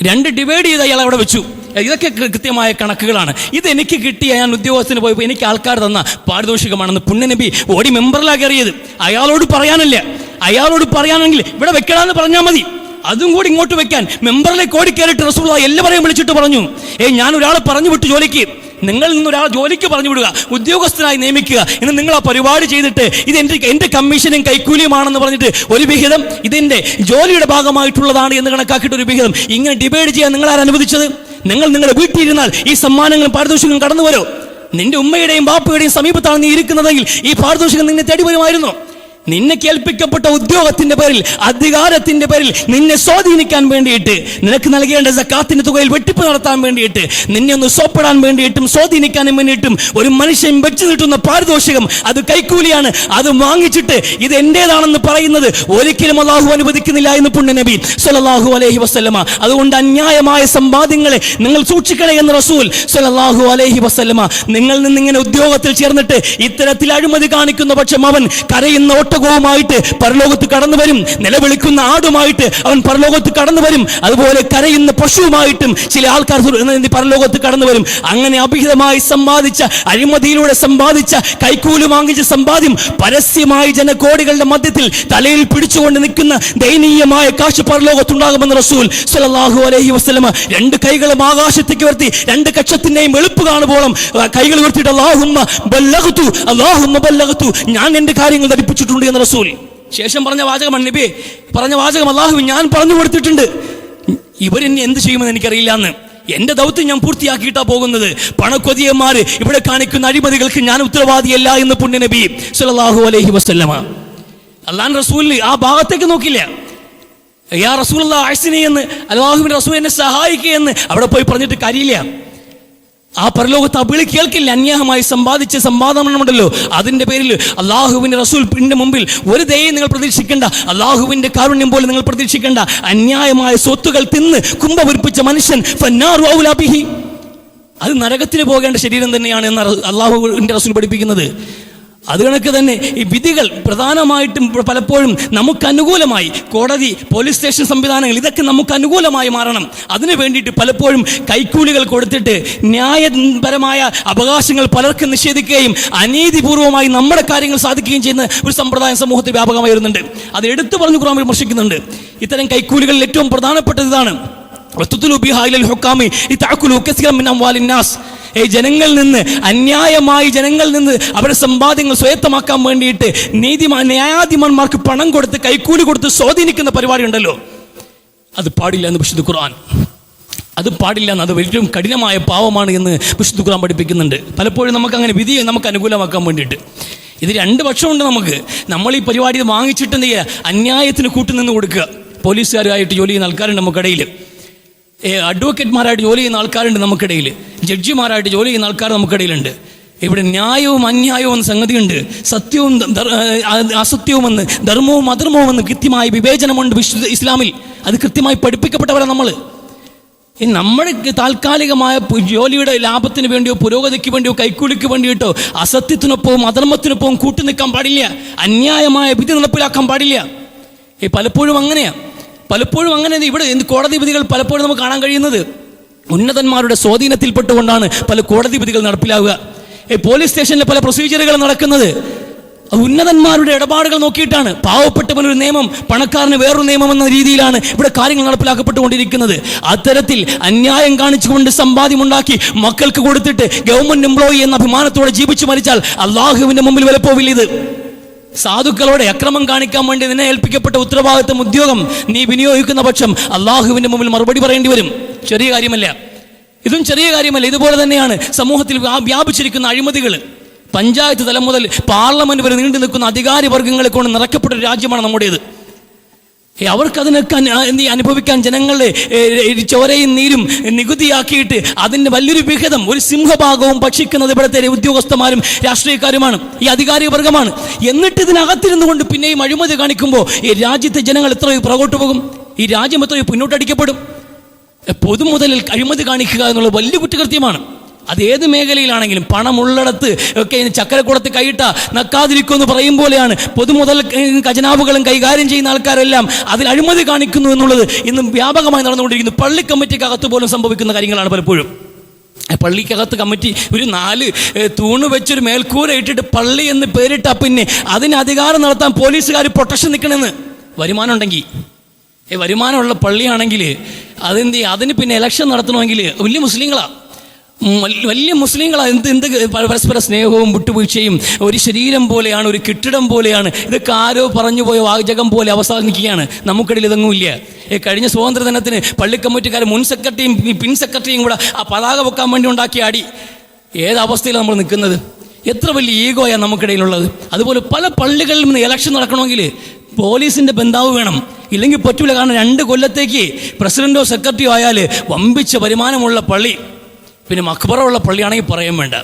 രണ്ട് ഡിവൈഡ് ചെയ്ത് അയാൾ അവിടെ വെച്ചു. ഇതൊക്കെ കൃത്യമായ കണക്കുകളാണ്. ഇത് എനിക്ക് കിട്ടിയ ഞാൻ ഉദ്യോഗസ്ഥന് പോയപ്പോൾ എനിക്ക് ആൾക്കാർ തന്ന പാരിതോഷികമാണെന്ന് പുണ്യനബി ഓടി മെമ്പറിലാ കയറിയത്. അയാളോട് പറയാനല്ല. അയാളോട് പറയാനെങ്കിൽ ഇവിടെ വെക്കണമെന്ന് പറഞ്ഞാൽ മതി. അതും കൂടി ഇങ്ങോട്ട് വെക്കാൻ മെമ്പറിലേക്ക് ഓടി കയറിയിട്ട് റസൂള്ള എല്ലാവരെയും വിളിച്ചിട്ട് പറഞ്ഞു. ഏ ഞാൻ ഒരാളെ പറഞ്ഞു വിട്ടു ജോലിക്ക്. നിങ്ങൾ നിന്നൊരാൾ ജോലിക്ക് പറഞ്ഞു വിടുക ഉദ്യോഗസ്ഥനായി നിയമിക്കുക ഇന്ന് നിങ്ങൾ ആ പരിപാടി ചെയ്തിട്ട് ഇത് എന്റെ എന്റെ കമ്മീഷനും കൈക്കൂലിയുമാണെന്ന് പറഞ്ഞിട്ട് ഒരു വിഹിതം ഇതിന്റെ ജോലിയുടെ ഭാഗമായിട്ടുള്ളതാണ് എന്ന് കണക്കാക്കിയിട്ട് ഒരു വിഹിതം. ഇങ്ങനെ ഡിബേറ്റ് ചെയ്യാൻ നിങ്ങൾ അനുവദിച്ചത്? നിങ്ങൾ നിങ്ങളുടെ വീട്ടിലിരുന്നാൽ ഈ സമ്മാനങ്ങളും പാരിതോഷികങ്ങളും കടന്നു വരും നിന്റെ ഉമ്മയുടെയും ബാപ്പയുടെയും സമീപത്താണ് നീ ഇരിക്കുന്നതെങ്കിൽ ഈ പാരിതോഷികം നിന്നെ തേടി വരുമായിരുന്നു. നിന്നെ കേൾപ്പിക്കപ്പെട്ട ഉദ്യോഗത്തിന്റെ പേരിൽ അധികാരത്തിന്റെ പേരിൽ നിന്നെ സ്വാധീനിക്കാൻ വേണ്ടിയിട്ട് നിനക്ക് നൽകേണ്ട സക്കാത്തിന്റെ തുകയിൽ വെട്ടിപ്പ് നടത്താൻ വേണ്ടിയിട്ട് നിന്നെ ഒന്ന് സോപ്പിടാൻ വേണ്ടിയിട്ടും സ്വാധീനിക്കാനും വേണ്ടിയിട്ടും ഒരു മനുഷ്യൻ വെച്ചു നീട്ടുന്ന പാരിതോഷികം അത് കൈക്കൂലിയാണ്. അത് വാങ്ങിച്ചിട്ട് ഇത് എന്റേതാണെന്ന് പറയുന്നത് ഒരിക്കലും അള്ളാഹു അനുവദിക്കുന്നില്ല എന്ന് പുണ്യ നബി സല്ലല്ലാഹു അലഹി വസല്ലമ. അതുകൊണ്ട് അന്യായമായ സമ്പാദ്യങ്ങളെ നിങ്ങൾ സൂക്ഷിക്കണേ എന്ന് റസൂൽ സല്ലല്ലാഹു അലഹി വസല്ലമ. നിങ്ങൾ നിന്നിങ്ങനെ ഉദ്യോഗത്തിൽ ചേർന്നിട്ട് ഇത്തരത്തിൽ അഴിമതി കാണിക്കുന്ന പക്ഷം അവൻ കരയുന്ന ഒട്ടകവുമായിട്ട് പരലോകത്ത് കടന്നു വരും. നിലവിളിക്കുന്ന ആടുമായിട്ട് അവൻ പരലോകത്ത് കടന്നു വരും. അതുപോലെ കരയുന്ന പശുവുമായിട്ടും ചില ആൾക്കാർ പരലോകത്ത് കടന്നു വരും. അങ്ങനെ അഭിഹിതമായി സമ്പാദിച്ച അഴിമതിയിലൂടെ സമ്പാദിച്ച കൈക്കൂലി വാങ്ങിച്ച സമ്പാദ്യം പരസ്യമായി ജനകോടികളുടെ മധ്യത്തിൽ തലയിൽ പിടിച്ചുകൊണ്ട് നിൽക്കുന്ന ദയനീയമായ കാശ് പരലോകത്തുണ്ടാകുമെന്ന് റസൂൽ സലാഹു അലഹി വസ്ലമ രണ്ട് കൈകളും ആകാശത്തേക്ക് ഉയർത്തി രണ്ട് കക്ഷത്തിന്റെയും എളുപ്പ് കാണുമ്പോളും കൈകൾ ഉയർത്തിയിട്ട് അല്ലാഹുമ്മ ബല്ലഗതു അല്ലാഹുമ്മ ബല്ലഗതു ഞാൻ എന്റെ കാര്യങ്ങൾ ധരിപ്പിച്ചിട്ടുണ്ട്. എന്ന് റസൂൽ. ശേഷം പറഞ്ഞ വാചകമാണ് നബി പറഞ്ഞ വാചകം അല്ലാഹു ഞാൻ പറഞ്ഞു കൊടുത്തിട്ടുണ്ട്. ഇവരെന്നെ എന്ത് ചെയ്യുമെന്ന് എനിക്കറിയില്ല എന്ന് എന്റെ ദൗത്യം ഞാൻ പൂർത്തിയാക്കിയിട്ടാ പോകുന്നത്. പണക്കൊതിയന്മാര് ഇവിടെ കാണിക്കുന്ന അഴിമതികൾക്ക് ഞാൻ ഉത്തരവാദിയല്ല എന്ന് പുണ്യ നബി സല്ലല്ലാഹു അലൈഹി വസല്ലമ. അള്ളാൻ റസൂലിന് ആ ഭാഗത്തേക്ക് നോക്കില്ല. യാ റസൂൽ ആഴ്സിനെ എന്ന് അള്ളാഹുവിന്റെ റസൂൽ എന്നെ സഹായിക്കുക എന്ന് അവിടെ പോയി പറഞ്ഞിട്ട് കാര്യമില്ല. ആ പരലോകത്ത് ആ വിളി കേൾക്കില്ല. അന്യായമായി സമ്പാദിച്ച സമ്പാദനമുണ്ടല്ലോ അതിന്റെ പേരിൽ അള്ളാഹുവിന്റെ റസൂൽ പിന്നെ മുമ്പിൽ ഒരു ദയം നിങ്ങൾ പ്രതീക്ഷിക്കേണ്ട. അള്ളാഹുവിന്റെ കാരുണ്യം പോലെ നിങ്ങൾ പ്രതീക്ഷിക്കേണ്ട. അന്യായമായ സ്വത്തുകൾ തിന്ന് കുംഭവിർപ്പിച്ച മനുഷ്യൻ. അത് നരകത്തിന് പോകേണ്ട ശരീരം തന്നെയാണ് എന്ന് അള്ളാഹുവിന്റെ റസൂൽ പഠിപ്പിക്കുന്നത്. അത് കണക്ക് തന്നെ ഈ വിധികൾ പ്രധാനമായിട്ടും പലപ്പോഴും നമുക്ക് അനുകൂലമായി കോടതി പോലീസ് സ്റ്റേഷൻ സംവിധാനങ്ങൾ ഇതൊക്കെ നമുക്ക് അനുകൂലമായി മാറണം. അതിനു വേണ്ടിയിട്ട് പലപ്പോഴും കൈക്കൂലികൾ കൊടുത്തിട്ട് ന്യായപരമായ അവകാശങ്ങൾ പലർക്കും നിഷേധിക്കുകയും അനീതിപൂർവമായി നമ്മുടെ കാര്യങ്ങൾ സാധിക്കുകയും ചെയ്യുന്ന ഒരു സമ്പ്രദായം സമൂഹത്തിൽ വ്യാപകമായി വരുന്നുണ്ട് അത് എടുത്തു പറഞ്ഞു കുറാൻ വിമർശിക്കുന്നുണ്ട്. ഇത്തരം കൈക്കൂലികളിൽ ഏറ്റവും പ്രധാനപ്പെട്ടത് ഇതാണ്. വസ്തുത്തുൽ ബിഹാ ഇലൽ ഹുക്കാമി നാസ്. ഈ ജനങ്ങളിൽ നിന്ന് അന്യായമായി ജനങ്ങളിൽ നിന്ന് അവരുടെ സമ്പാദ്യങ്ങൾ സ്വയത്തമാക്കാൻ വേണ്ടിയിട്ട് നീതിമാൻ ന്യായാധിപന്മാർക്ക് പണം കൊടുത്ത് കൈക്കൂലി കൊടുത്ത് സ്വാധീനിക്കുന്ന പരിപാടി ഉണ്ടല്ലോ. അത് പാടില്ല എന്ന് വിശുദ്ധ ഖുർആൻ. അത് പാടില്ല എന്ന് അത് ഏറ്റവും കഠിനമായ പാവമാണ് എന്ന് വിശുദ്ധ ഖുർആൻ പഠിപ്പിക്കുന്നുണ്ട്. പലപ്പോഴും നമുക്ക് അങ്ങനെ വിധിയെ നമുക്ക് അനുകൂലമാക്കാൻ വേണ്ടിയിട്ട്. ഇത് രണ്ട് പക്ഷമുണ്ട് നമുക്ക്. നമ്മൾ ഈ പരിപാടി വാങ്ങിച്ചിട്ട് അന്യായത്തിന് കൂട്ടുനിന്ന് കൊടുക്കുക. പോലീസുകാരുമായിട്ട് ജോലി ചെയ്യുന്ന ആൾക്കാരുണ്ട് നമുക്കിടയിൽ അഡ്വക്കേറ്റ്മാരായിട്ട് ജോലി ചെയ്യുന്ന ആൾക്കാരുണ്ട് നമുക്കിടയിൽ. ജഡ്ജിമാരായിട്ട് ജോലി ചെയ്യുന്ന ആൾക്കാർ നമുക്കിടയിലുണ്ട്. ഇവിടെ ന്യായവും അന്യായവും എന്ന സംഗതിയുണ്ട്. സത്യവും അസത്യവുമെന്ന് ധർമ്മവും അധർമ്മവും എന്ന് കൃത്യമായ വിവേചനമുണ്ട് വിശുദ്ധ ഇസ്ലാമിൽ. അത് കൃത്യമായി പഠിപ്പിക്കപ്പെട്ടവരാണ് നമ്മൾ നമ്മുടെ താൽക്കാലികമായ ജോലിയുടെ ലാഭത്തിന് വേണ്ടിയോ പുരോഗതിക്ക് വേണ്ടിയോ കൈക്കൂലിക്ക് വേണ്ടിയിട്ടോ അസത്യത്തിനൊപ്പവും അധർമ്മത്തിനൊപ്പവും കൂട്ടുനിൽക്കാൻ പാടില്ല. അന്യായമായ വിധി നടപ്പിലാക്കാൻ പാടില്ല. ഈ പലപ്പോഴും അങ്ങനെയാ. പലപ്പോഴും അങ്ങനെ ഇവിടെ കോടതി വിധികൾ പലപ്പോഴും നമുക്ക് കാണാൻ കഴിയുന്നത്? ഉന്നതന്മാരുടെ സ്വാധീനത്തിൽപ്പെട്ടുകൊണ്ടാണ് പല കോടതി വിധികൾ നടപ്പിലാവുക. ഈ പോലീസ് സ്റ്റേഷനിലെ പല പ്രൊസീജിയറുകൾ നടക്കുന്നത്. ഉന്നതന്മാരുടെ ഇടപാടുകൾ നോക്കിയിട്ടാണ്. പാവപ്പെട്ടവനൊരു നിയമം പണക്കാരന് വേറൊരു നിയമം എന്ന രീതിയിലാണ് ഇവിടെ കാര്യങ്ങൾ നടപ്പിലാക്കപ്പെട്ടുകൊണ്ടിരിക്കുന്നത്. അത്തരത്തിൽ അന്യായം കാണിച്ചുകൊണ്ട് സമ്പാദ്യമുണ്ടാക്കി മക്കൾക്ക് കൊടുത്തിട്ട് ഗവൺമെന്റ് എംപ്ലോയി എന്ന അഭിമാനത്തോടെ ജീവിച്ചു മരിച്ചാൽ അള്ളാഹുവിന്റെ മുമ്പിൽ വിലപ്പോവില്ല ഇത്. സാധുക്കളോടെ അക്രമം കാണിക്കാൻ വേണ്ടി നിന്നെ ഏൽപ്പിക്കപ്പെട്ട ഉത്തരവാദിത്വം ഉദ്യോഗം നീ വിനിയോഗിക്കുന്ന പക്ഷം അള്ളാഹുവിന്റെ മുമ്പിൽ മറുപടി പറയേണ്ടി വരും. ചെറിയ കാര്യമല്ല. ഇതും ചെറിയ കാര്യമല്ല. ഇതുപോലെ തന്നെയാണ് സമൂഹത്തിൽ വ്യാപിച്ചിരിക്കുന്ന അഴിമതികൾ പഞ്ചായത്ത് തലം മുതൽ പാർലമെന്റ് വരെ നീണ്ടു നിൽക്കുന്ന അധികാരി വർഗങ്ങളെ കൊണ്ട് നിറക്കപ്പെട്ട ഒരു രാജ്യമാണ് നമ്മുടേത്. ഏ, അവർക്ക് അതിനൊക്കെ എന്ത് അനുഭവിക്കാൻ ജനങ്ങളെ ചോരയും നീരും നികുതിയാക്കിയിട്ട് അതിന്റെ വലിയൊരു വിഹിതം ഒരു സിംഹഭാഗവും ഭക്ഷിക്കുന്നത് ഇവിടുത്തെ ഉദ്യോഗസ്ഥന്മാരും രാഷ്ട്രീയക്കാരുമാണ് ഈ അധികാരിക വർഗമാണ് എന്നിട്ട് ഇതിനകത്തിരുന്നു കൊണ്ട് പിന്നെയും അഴിമതി കാണിക്കുമ്പോൾ ഈ രാജ്യത്തെ ജനങ്ങൾ എത്രയോ പുറകോട്ട് പോകും ഈ രാജ്യം എത്രയോ പിന്നോട്ടടിക്കപ്പെടും പൊതുമുതലിൽ അഴിമതി കാണിക്കുക എന്നുള്ളത് വലിയ കുറ്റകൃത്യമാണ്. അത് ഏത് മേഖലയിലാണെങ്കിലും പണമുള്ളിടത്ത് ഒക്കെ ഇനി ചക്കരക്കുടത്ത് കൈയിട്ട നക്കാതിരിക്കുമെന്ന് പറയും പോലെയാണ്. പൊതുമുതൽ ഖജനാവുകളും കൈകാര്യം ചെയ്യുന്ന ആൾക്കാരെല്ലാം അതിൽ അഴിമതി കാണിക്കുന്നു എന്നുള്ളത് ഇന്നും വ്യാപകമായി നടന്നുകൊണ്ടിരിക്കുന്നു. പള്ളി കമ്മിറ്റിക്കകത്ത് പോലും സംഭവിക്കുന്ന കാര്യങ്ങളാണ് പലപ്പോഴും. പള്ളിക്കകത്ത് കമ്മിറ്റി ഒരു നാല് തൂണ് വെച്ചൊരു മേൽക്കൂര ഇട്ടിട്ട് പള്ളി എന്ന് പേരിട്ട പിന്നെ അതിന് അധികാരം നടത്താൻ പോലീസുകാർ പ്രൊട്ടക്ഷൻ നിൽക്കണമെന്ന് വരുമാനം ഉണ്ടെങ്കിൽ വരുമാനമുള്ള പള്ളിയാണെങ്കിൽ അതെന്ത്? അതിന് പിന്നെ ഇലക്ഷൻ നടത്തണമെങ്കിൽ വലിയ മുസ്ലിങ്ങളാണ് വലിയ മുസ്ലിങ്ങളാണ് എന്ത് എന്ത് പരസ്പര സ്നേഹവും വിട്ടുവീഴ്ചയും ഒരു ശരീരം പോലെയാണ് ഒരു കെട്ടിടം പോലെയാണ് ഇതൊക്കെ ആരോ പറഞ്ഞു പോയ വാചകം പോലെ അവസാനിക്കുകയാണ്. നമുക്കിടയിൽ ഇതൊന്നുമില്ല കഴിഞ്ഞ സ്വാതന്ത്ര്യ ദിനത്തിന് മുൻ സെക്രട്ടറിയും പിൻ സെക്രട്ടറിയും കൂടെ ആ പതാക വെക്കാൻ വേണ്ടി ഉണ്ടാക്കിയ അടി. ഏതവസ്ഥയിലാണ് നമ്മൾ നിൽക്കുന്നത്? എത്ര വലിയ ഈഗോയാണ് നമുക്കിടയിലുള്ളത്. അതുപോലെ പല പള്ളികളിൽ നിന്ന് ഇലക്ഷൻ നടക്കണമെങ്കിൽ പോലീസിന്റെ ബന്ധാവ് വേണം. ഇല്ലെങ്കിൽ പറ്റൂല. കാരണം രണ്ട് കൊല്ലത്തേക്ക് പ്രസിഡന്റോ സെക്രട്ടറിയോ ആയാൽ വമ്പിച്ച വരുമാനമുള്ള പള്ളി. പിന്നെ മക്ബറുള്ള പള്ളിയാണെങ്കിൽ പറയാൻ വേണ്ട.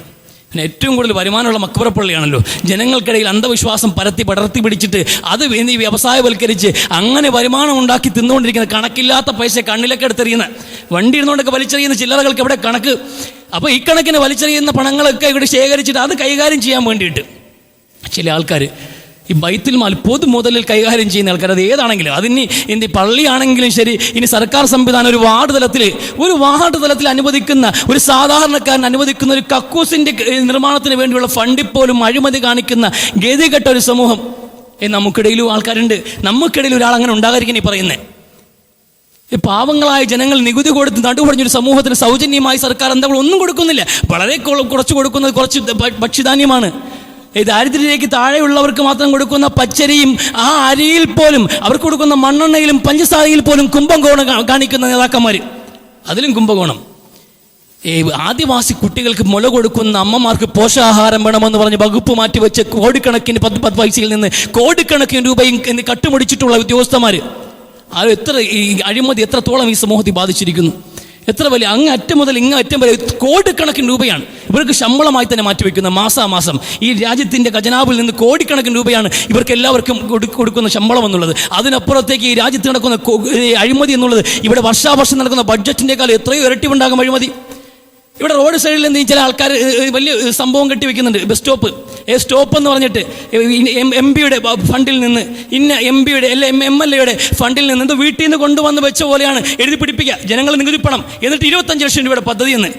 പിന്നെ ഏറ്റവും കൂടുതൽ വരുമാനമുള്ള മക്ബറ പള്ളിയാണല്ലോ. ജനങ്ങൾക്കിടയിൽ അന്ധവിശ്വാസം പരത്തി പടർത്തി പിടിച്ചിട്ട് അത് വേണ്ടി വ്യവസായവൽക്കരിച്ച് അങ്ങനെ വരുമാനം ഉണ്ടാക്കി തിന്നുകൊണ്ടിരിക്കുന്ന കണക്കില്ലാത്ത പൈസ കണ്ണിലൊക്കെ എടുത്തെറിയുന്ന വണ്ടി ഇരുന്നുകൊണ്ടൊക്കെ വലിച്ചെറിയുന്ന ചില്ലറകൾക്ക് എവിടെ കണക്ക്? അപ്പോൾ ഈ കണക്കിന് വലിച്ചെറിയുന്ന പണങ്ങളൊക്കെ ഇവിടെ ശേഖരിച്ചിട്ട് അത് കൈകാര്യം ചെയ്യാൻ വേണ്ടിയിട്ട് ചില ആൾക്കാർ ഈ ബൈത്തിൽ മാൽ പൊതു മുതലിൽ കൈകാര്യം ചെയ്യുന്ന ആൾക്കാർ അത് ഏതാണെങ്കിലും അതിന് എന്ത് പള്ളിയാണെങ്കിലും ശരി ഇനി സർക്കാർ സംവിധാനം ഒരു വാർഡ് തലത്തിൽ ഒരു വാർഡ് തലത്തിൽ അനുവദിക്കുന്ന ഒരു സാധാരണക്കാരൻ അനുവദിക്കുന്ന ഒരു കക്കൂസിന്റെ നിർമ്മാണത്തിന് വേണ്ടിയുള്ള ഫണ്ടിൽ പോലും അഴിമതി കാണിക്കുന്ന ഗതികെട്ട ഒരു സമൂഹം. നമുക്കിടയിലും ആൾക്കാരുണ്ട്. നമുക്കിടയിൽ ഒരാൾ അങ്ങനെ ഉണ്ടാകാതിരിക്കാൻ ഈ പറയുന്നത് ഈ പാവങ്ങളായ ജനങ്ങൾ നികുതി കൊടുത്ത് നടുപടിഞ്ഞൊരു സമൂഹത്തിന് സൗജന്യമായി സർക്കാർ എന്താ ഒന്നും കൊടുക്കുന്നില്ല. വളരെ കുറ- കുറച്ച് കൊടുക്കുന്നത് കുറച്ച് ഭക്ഷ്യധാന്യമാണ്. ഈ ദാരിദ്ര്യത്തിലേക്ക് താഴെയുള്ളവർക്ക് മാത്രം കൊടുക്കുന്ന പച്ചരിയും ആ അരിയിൽ പോലും അവർക്ക് കൊടുക്കുന്ന മണ്ണെണ്ണയിലും പഞ്ചസാരയിൽ പോലും കുംഭകോണം കാണിക്കുന്ന നേതാക്കന്മാർ അതിലും കുംഭകോണം. ഈ ആദിവാസി കുട്ടികൾക്ക് മുല കൊടുക്കുന്ന അമ്മമാർക്ക് പോഷകാഹാരം വേണമെന്ന് പറഞ്ഞ് വകുപ്പ് മാറ്റിവെച്ച് കോടിക്കണക്കിന് പത്ത് പത്ത് പൈസയിൽ നിന്ന് കോടിക്കണക്കിന് രൂപയും കട്ടുമുടിച്ചിട്ടുള്ള ഉദ്യോഗസ്ഥന്മാർ അത് എത്ര ഈ അഴിമതി എത്രത്തോളം ഈ സമൂഹത്തിൽ ബാധിച്ചിരിക്കുന്നു. എത്ര വലിയ അങ്ങ് അറ്റം മുതൽ ഇങ്ങ് അറ്റം വരെ കോടിക്കണക്കിന് രൂപയാണ്. ഇവർക്ക് ശമ്പളമായി തന്നെ മാറ്റിവെക്കുന്ന മാസാമാസം ഈ രാജ്യത്തിന്റെ ഖജനാവിൽ നിന്ന് കോടിക്കണക്കിന് രൂപയാണ് ഇവർക്ക് എല്ലാവർക്കും കൊടുക്കുന്ന ശമ്പളം എന്നുള്ളത്. അതിനപ്പുറത്തേക്ക് ഈ രാജ്യത്ത് നടക്കുന്ന അഴിമതി എന്നുള്ളത് ഇവിടെ വർഷാവർഷം നടക്കുന്ന ബഡ്ജറ്റിന്റെക്കാൾ എത്രയോ ഇരട്ടി ഉണ്ടാകും അഴിമതി. ഇവിടെ റോഡ് സൈഡിൽ എന്ത് ചില ആൾക്കാർ വലിയ സംഭവം കെട്ടി വെക്കുന്നുണ്ട്. Bus stop. ഏ സ്റ്റോപ്പ് എന്ന് പറഞ്ഞിട്ട് എം പിയുടെ ഫണ്ടിൽ നിന്ന് ഇന്ന എം പിയുടെ അല്ലെ എം എൽ എയുടെ ഫണ്ടിൽ നിന്ന് എന്തോ വീട്ടിൽ നിന്ന് കൊണ്ടുവന്ന് വെച്ച പോലെയാണ് എഴുതി പിടിപ്പിക്കുക. ജനങ്ങൾ നികുതി പണം എന്നിട്ട് ഇരുപത്തഞ്ച് ലക്ഷം രൂപയുടെ പദ്ധതി എന്ന്.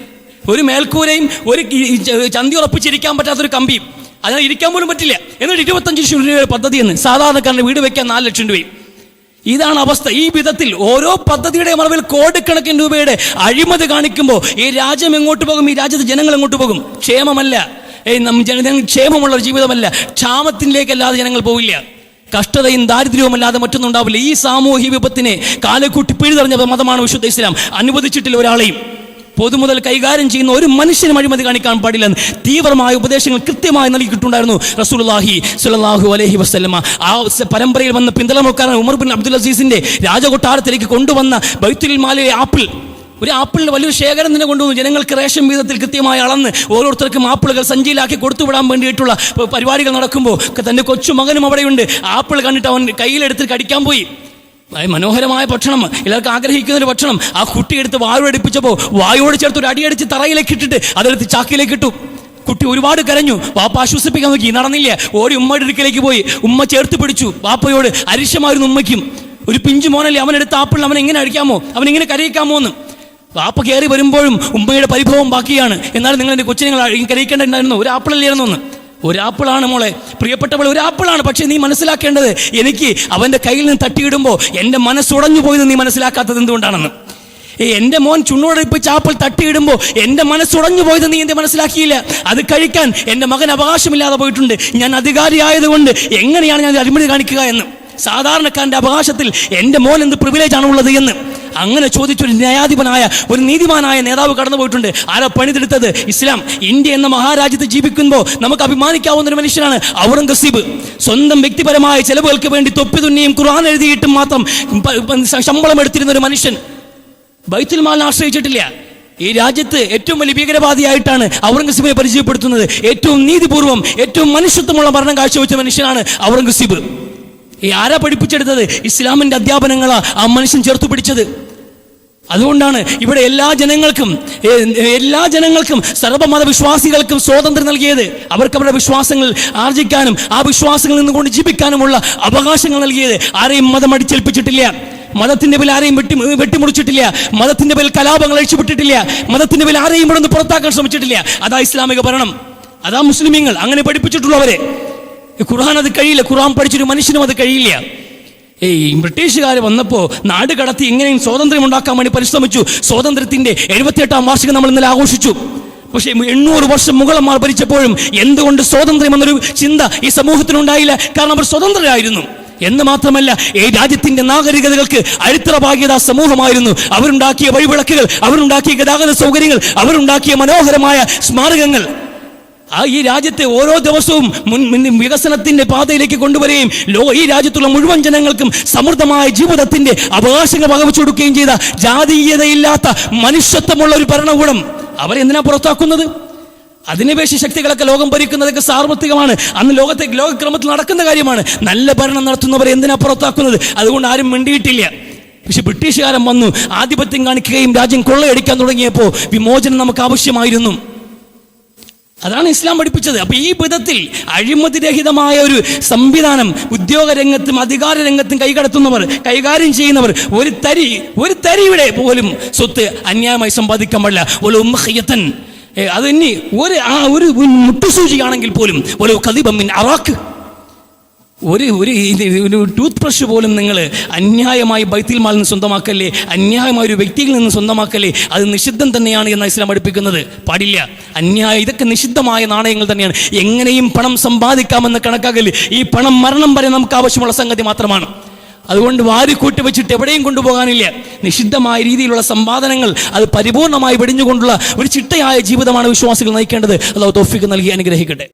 ഒരു മേൽക്കൂരയും ഒരു ചന്തി ഉറപ്പിച്ചിരിക്കാൻ പറ്റാത്തൊരു കമ്പിയും. അതിന് ഇരിക്കാൻ പോലും പറ്റില്ല. എന്നിട്ട് ഇരുപത്തഞ്ച് ലക്ഷം രൂപയുടെ പദ്ധതി എന്ന്. സാധാരണക്കാരന്റെ വീട് വെക്കാൻ നാല് ലക്ഷം രൂപയും. ഇതാണ് അവസ്ഥ. ഈ വിധത്തിൽ ഓരോ പദ്ധതിയുടെ മറവിൽ കോടിക്കണക്കിന് രൂപയുടെ അഴിമതി കാണിക്കുമ്പോൾ ഈ രാജ്യം എങ്ങോട്ട് പോകും? ഈ രാജ്യത്തെ ജനങ്ങൾ എങ്ങോട്ട് പോകും? ക്ഷേമമല്ല. ഏയ് നം ജന ക്ഷേമമുള്ള ഒരു ജീവിതമല്ല. ക്ഷാമത്തിലേക്കല്ലാതെ ജനങ്ങൾ പോവില്ല. കഷ്ടതയും ദാരിദ്ര്യവും അല്ലാതെ മറ്റൊന്നും ഉണ്ടാവില്ല. ഈ സാമൂഹ്യ വിപത്തിനെ കാലക്കൂട്ടി പിഴുതെറിഞ്ഞ മതമാണ് വിശുദ്ധ ഇസ്ലാം. അനുവദിച്ചിട്ടില്ല ഒരാളെയും. പൊതുമുതൽ കൈകാര്യം ചെയ്യുന്ന ഒരു മനുഷ്യനും അഴിമതി കാണിക്കാൻ പാടില്ലെന്ന് തീവ്രമായ ഉപദേശങ്ങൾ കൃത്യമായി നൽകിയിട്ടുണ്ടായിരുന്നു റസൂൽഹി സ്വല്ലല്ലാഹു അലഹി വസ്ലമ ആ പരമ്പരയിൽ വന്ന പിന്തലമുക്കാരൻ ഉമർ ബിൻ അബ്ദുൽ അസീസിന്റെ രാജകൊട്ടാരത്തിലേക്ക് കൊണ്ടുവന്ന ബൈത്തുൽ മാലിലെ ആപ്പിൾ. ഒരു ആപ്പിളിന്റെ വലിയൊരു ശേഖരം തന്നെ കൊണ്ടുവന്നു. ജനങ്ങൾക്ക് റേഷൻ വീതത്തിൽ കൃത്യമായി അളന്ന് ഓരോരുത്തർക്കും ആപ്പിളുകൾ സഞ്ചിയിലാക്കി കൊടുത്തുവിടാൻ വേണ്ടിയിട്ടുള്ള പരിപാടികൾ നടക്കുമ്പോൾ തന്റെ കൊച്ചു മകനും അവിടെയുണ്ട്. ആപ്പിൾ കണ്ടിട്ട് അവൻ കയ്യിലെടുത്ത് കടിക്കാൻ പോയി. മനോഹരമായ ഭക്ഷണം. എല്ലാവർക്കും ആഗ്രഹിക്കുന്ന ഒരു ഭക്ഷണം. ആ കുട്ടി എടുത്ത് വായുവടിപ്പിച്ചപ്പോൾ വായുവോട് ചേർത്ത് ഒരു അടിയടിച്ച് തറയിലേക്ക് ഇട്ടിട്ട് അതെടുത്ത് ചാക്കിലേക്ക് ഇട്ടു. കുട്ടി ഒരുപാട് കരഞ്ഞു. വാപ്പ ആശ്വസിപ്പിക്കാൻ നോക്കി. നടന്നില്ല? ഓടി ഉമ്മയുടെ അടുക്കലേക്ക് പോയി. ഉമ്മ ചേർത്ത് പിടിച്ചു. വാപ്പയോട് അരിശമായിരുന്നു ഉമ്മയ്ക്കും. ഒരു പിഞ്ചു മോനല്ലേ? അവനെടുത്ത ആപ്പിൾ അവൻ എങ്ങനെ അടിക്കാമോ? അവൻ എങ്ങനെ കരയിക്കാമോ എന്ന് വാപ്പ കയറി വരുമ്പോഴും ഉമ്മയുടെ പരിഭവം ബാക്കിയാണ്. എന്നാലും നിങ്ങൾ എന്റെ കൊച്ചിനെ കരയിക്കേണ്ടായിരുന്നു ഒരു ആപ്പിളല്ലായിരുന്നു എന്ന് ഒരാപ്പിളാണ് മോളെ. പ്രിയപ്പെട്ടവൾ ഒരാപ്പിളാണ്. പക്ഷേ നീ മനസ്സിലാക്കേണ്ടത് എനിക്ക് അവന്റെ കയ്യിൽ നിന്ന് തട്ടിയിടുമ്പോൾ എന്റെ മനസ്സുടഞ്ഞു പോയത് നീ മനസ്സിലാക്കാത്തത് എന്തുകൊണ്ടാണെന്ന്. എന്റെ മോൻ ചുണ്ണോടൊപ്പിച്ച് ആപ്പിൾ തട്ടിയിടുമ്പോൾ എന്റെ മനസ്സുടഞ്ഞു പോയത് നീ എന്റെ മനസ്സിലാക്കിയില്ല? അത് കഴിക്കാൻ എന്റെ മകൻ അവകാശമില്ലാതെ പോയിട്ടുണ്ട്. ഞാൻ അധികാരിയായതുകൊണ്ട് എങ്ങനെയാണ് ഞാൻ അഴിമതി കാണിക്കുക എന്ന്? സാധാരണക്കാരന്റെ അവകാശത്തിൽ എന്റെ മോൻ എന്ത് പ്രിവിലേജ് ആണുള്ളത് എന്ന്? അങ്ങനെ ചോദിച്ചൊരു ന്യായാധിപനായ ഒരു നീതിമാനായ നേതാവ് കടന്നു പോയിട്ടുണ്ട്. ആരാ പണിതെടുത്തത്? ഇസ്ലാം. ഇന്ത്യ എന്ന മഹാരാജ്യത്ത് ജീവിക്കുമ്പോൾ നമുക്ക് അഭിമാനിക്കാവുന്ന ഒരു മനുഷ്യനാണ് ഔറംഗസീബ്. സ്വന്തം വ്യക്തിപരമായ ചെലവുകൾക്ക് വേണ്ടി തൊപ്പി തുന്നിയും ഖുർആൻ എഴുതിയിട്ടും മാത്രം ശമ്പളം എടുത്തിരുന്ന ഒരു മനുഷ്യൻ. ബൈത്തുൽ മാലിനെ ആശ്രയിച്ചിട്ടില്ല. ഈ രാജ്യത്ത് ഏറ്റവും വലിയ ഭീകരവാദിയായിട്ടാണ് ഔറംഗസീബിനെ പരിചയപ്പെടുത്തുന്നത്. ഏറ്റവും നീതിപൂർവം ഏറ്റവും മനുഷ്യത്വമുള്ള ഭരണം കാഴ്ചവെച്ച മനുഷ്യനാണ് ഔറംഗസീബ്. ഈ ആരാ പഠിപ്പിച്ചെടുത്തത്? ഇസ്ലാമിന്റെ അധ്യാപനങ്ങളാ ആ മനുഷ്യൻ ചേർത്ത് പിടിച്ചത്. അതുകൊണ്ടാണ് ഇവിടെ എല്ലാ ജനങ്ങൾക്കും എല്ലാ ജനങ്ങൾക്കും സർവമത വിശ്വാസികൾക്കും സ്വാതന്ത്ര്യം നൽകിയത്. അവർക്ക് അവരുടെ വിശ്വാസങ്ങൾ ആർജിക്കാനും ആ വിശ്വാസങ്ങളിൽ നിന്നുകൊണ്ട് ജീവിക്കാനുമുള്ള അവകാശങ്ങൾ നൽകിയത് ആരെയും മതം അടിച്ചേൽപ്പിച്ചിട്ടില്ല. മതത്തിന്റെ പേരിൽ ആരെയും വെട്ടി വെട്ടിമുറിച്ചിട്ടില്ല. മതത്തിന്റെ പേരിൽ കലാപങ്ങൾ അഴിച്ചുവിട്ടിട്ടില്ല. മതത്തിന്റെ പേരിൽ ആരെയും ഇവിടെ നിന്ന് പുറത്താക്കാൻ ശ്രമിച്ചിട്ടില്ല. അതാ ഇസ്ലാമിക ഭരണം. അതാ മുസ്ലിമീങ്ങൾ. അങ്ങനെ പഠിപ്പിച്ചിട്ടുള്ളവരെ. ഖുർആൻ അത് കഴിയില്ല. ഖുർആൻ പഠിച്ചൊരു മനുഷ്യനും അത് കഴിയില്ല. ഏയ് ബ്രിട്ടീഷുകാർ വന്നപ്പോൾ നാട് കടത്തി എങ്ങനെയും സ്വാതന്ത്ര്യം ഉണ്ടാക്കാൻ വേണ്ടി പരിശ്രമിച്ചു. സ്വാതന്ത്ര്യത്തിന്റെ എഴുപത്തിയെട്ടാം വാർഷികം നമ്മൾ ഇന്നലെ ആഘോഷിച്ചു. പക്ഷേ എണ്ണൂറ് വർഷം മുഗളന്മാർ ഭരിച്ചപ്പോഴും എന്തുകൊണ്ട് സ്വാതന്ത്ര്യം എന്നൊരു ചിന്ത ഈ സമൂഹത്തിനുണ്ടായില്ല? കാരണം അവർ സ്വതന്ത്രരായിരുന്നു. എന്ന് മാത്രമല്ല ഈ രാജ്യത്തിന്റെ നാഗരികതകൾക്ക് അരിത്ര ഭാഗ്യത സമൂഹമായിരുന്നു. അവരുണ്ടാക്കിയ വഴിവിളക്കുകൾ അവരുണ്ടാക്കിയ ഗതാഗത സൗകര്യങ്ങൾ അവരുണ്ടാക്കിയ മനോഹരമായ സ്മാരകങ്ങൾ. ആ ഈ രാജ്യത്തെ ഓരോ ദിവസവും മുൻ വികസനത്തിന്റെ പാതയിലേക്ക് കൊണ്ടുവരികയും ലോ ഈ രാജ്യത്തുള്ള മുഴുവൻ ജനങ്ങൾക്കും സമൃദ്ധമായ ജീവിതത്തിന്റെ അവകാശങ്ങൾ പകവിച്ചു കൊടുക്കുകയും ചെയ്ത ജാതീയതയില്ലാത്ത മനുഷ്യത്വമുള്ള ഒരു ഭരണകൂടം അവരെന്തിനാ പുറത്താക്കുന്നത്? അധിനിവേശ ശക്തികളൊക്കെ ലോകം ഭരിക്കുന്നതൊക്കെ സാർവത്രികമാണ്. അന്ന് ലോകത്തെ ലോകക്രമത്തിൽ നടക്കുന്ന കാര്യമാണ്. നല്ല ഭരണം നടത്തുന്നവരെ എന്തിനാ പുറത്താക്കുന്നത്? അതുകൊണ്ട് ആരും മിണ്ടിയിട്ടില്ല. പക്ഷെ ബ്രിട്ടീഷുകാരൻ വന്നു ആധിപത്യം കാണിക്കുകയും രാജ്യം കൊള്ളയടിക്കാൻ തുടങ്ങിയപ്പോൾ വിമോചനം നമുക്ക് ആവശ്യമായിരുന്നു. അതാണ് ഇസ്ലാം പഠിപ്പിച്ചത്. അപ്പൊ ഈ വിധത്തിൽ അഴിമതിരഹിതമായ ഒരു സംവിധാനം ഉദ്യോഗ രംഗത്തും അധികാര രംഗത്തും കൈകടത്തുന്നവർ കൈകാര്യം ചെയ്യുന്നവർ ഒരു തരി ഒരു തരിയുടെ പോലും സ്വത്ത് അന്യായമായി സമ്പാദിക്കാൻ പാടില്ല. ഒരു ഉമ്മഹയ്യത്തൻ. അത് ഇനി ഒരു ആ ഒരു മുട്ടുസൂചിയാണെങ്കിൽ പോലും ഒരു കതിബമ്മിൻ അറാക്ക് ഒരു ഒരു ടൂത്ത് ബ്രഷ് പോലും നിങ്ങൾ അന്യായമായി ബൈത്തിൽ നിന്ന് സ്വന്തമാക്കല്ലേ? അന്യായമായ ഒരു വ്യക്തിയിൽ നിന്ന് സ്വന്തമാക്കല്ലേ? അത് നിഷിദ്ധം തന്നെയാണ് എന്ന് ഇസ്ലാം പഠിപ്പിക്കുന്നത്. പാടില്ല. അന്യായ ഇതൊക്കെ നിഷിദ്ധമായ നാണയങ്ങൾ തന്നെയാണ്. എങ്ങനെയും പണം സമ്പാദിക്കാമെന്ന് കണക്കാക്കല്ലേ ഈ പണം മരണം വരെ നമുക്ക് ആവശ്യമുള്ള സംഗതി മാത്രമാണ്. അതുകൊണ്ട് വാരിക്കൂട്ടി വെച്ചിട്ട് എവിടെയും കൊണ്ടുപോകാനില്ല. നിഷിദ്ധമായ രീതിയിലുള്ള സമ്പാദനങ്ങൾ അത് പരിപൂർണമായി വെടിഞ്ഞുകൊണ്ടുള്ള ഒരു ചിട്ടയായ ജീവിതമാണ് വിശ്വാസികൾ നയിക്കേണ്ടത്. അല്ലാതെ തോഫിക്ക് നൽകി അനുഗ്രഹിക്കട്ടെ.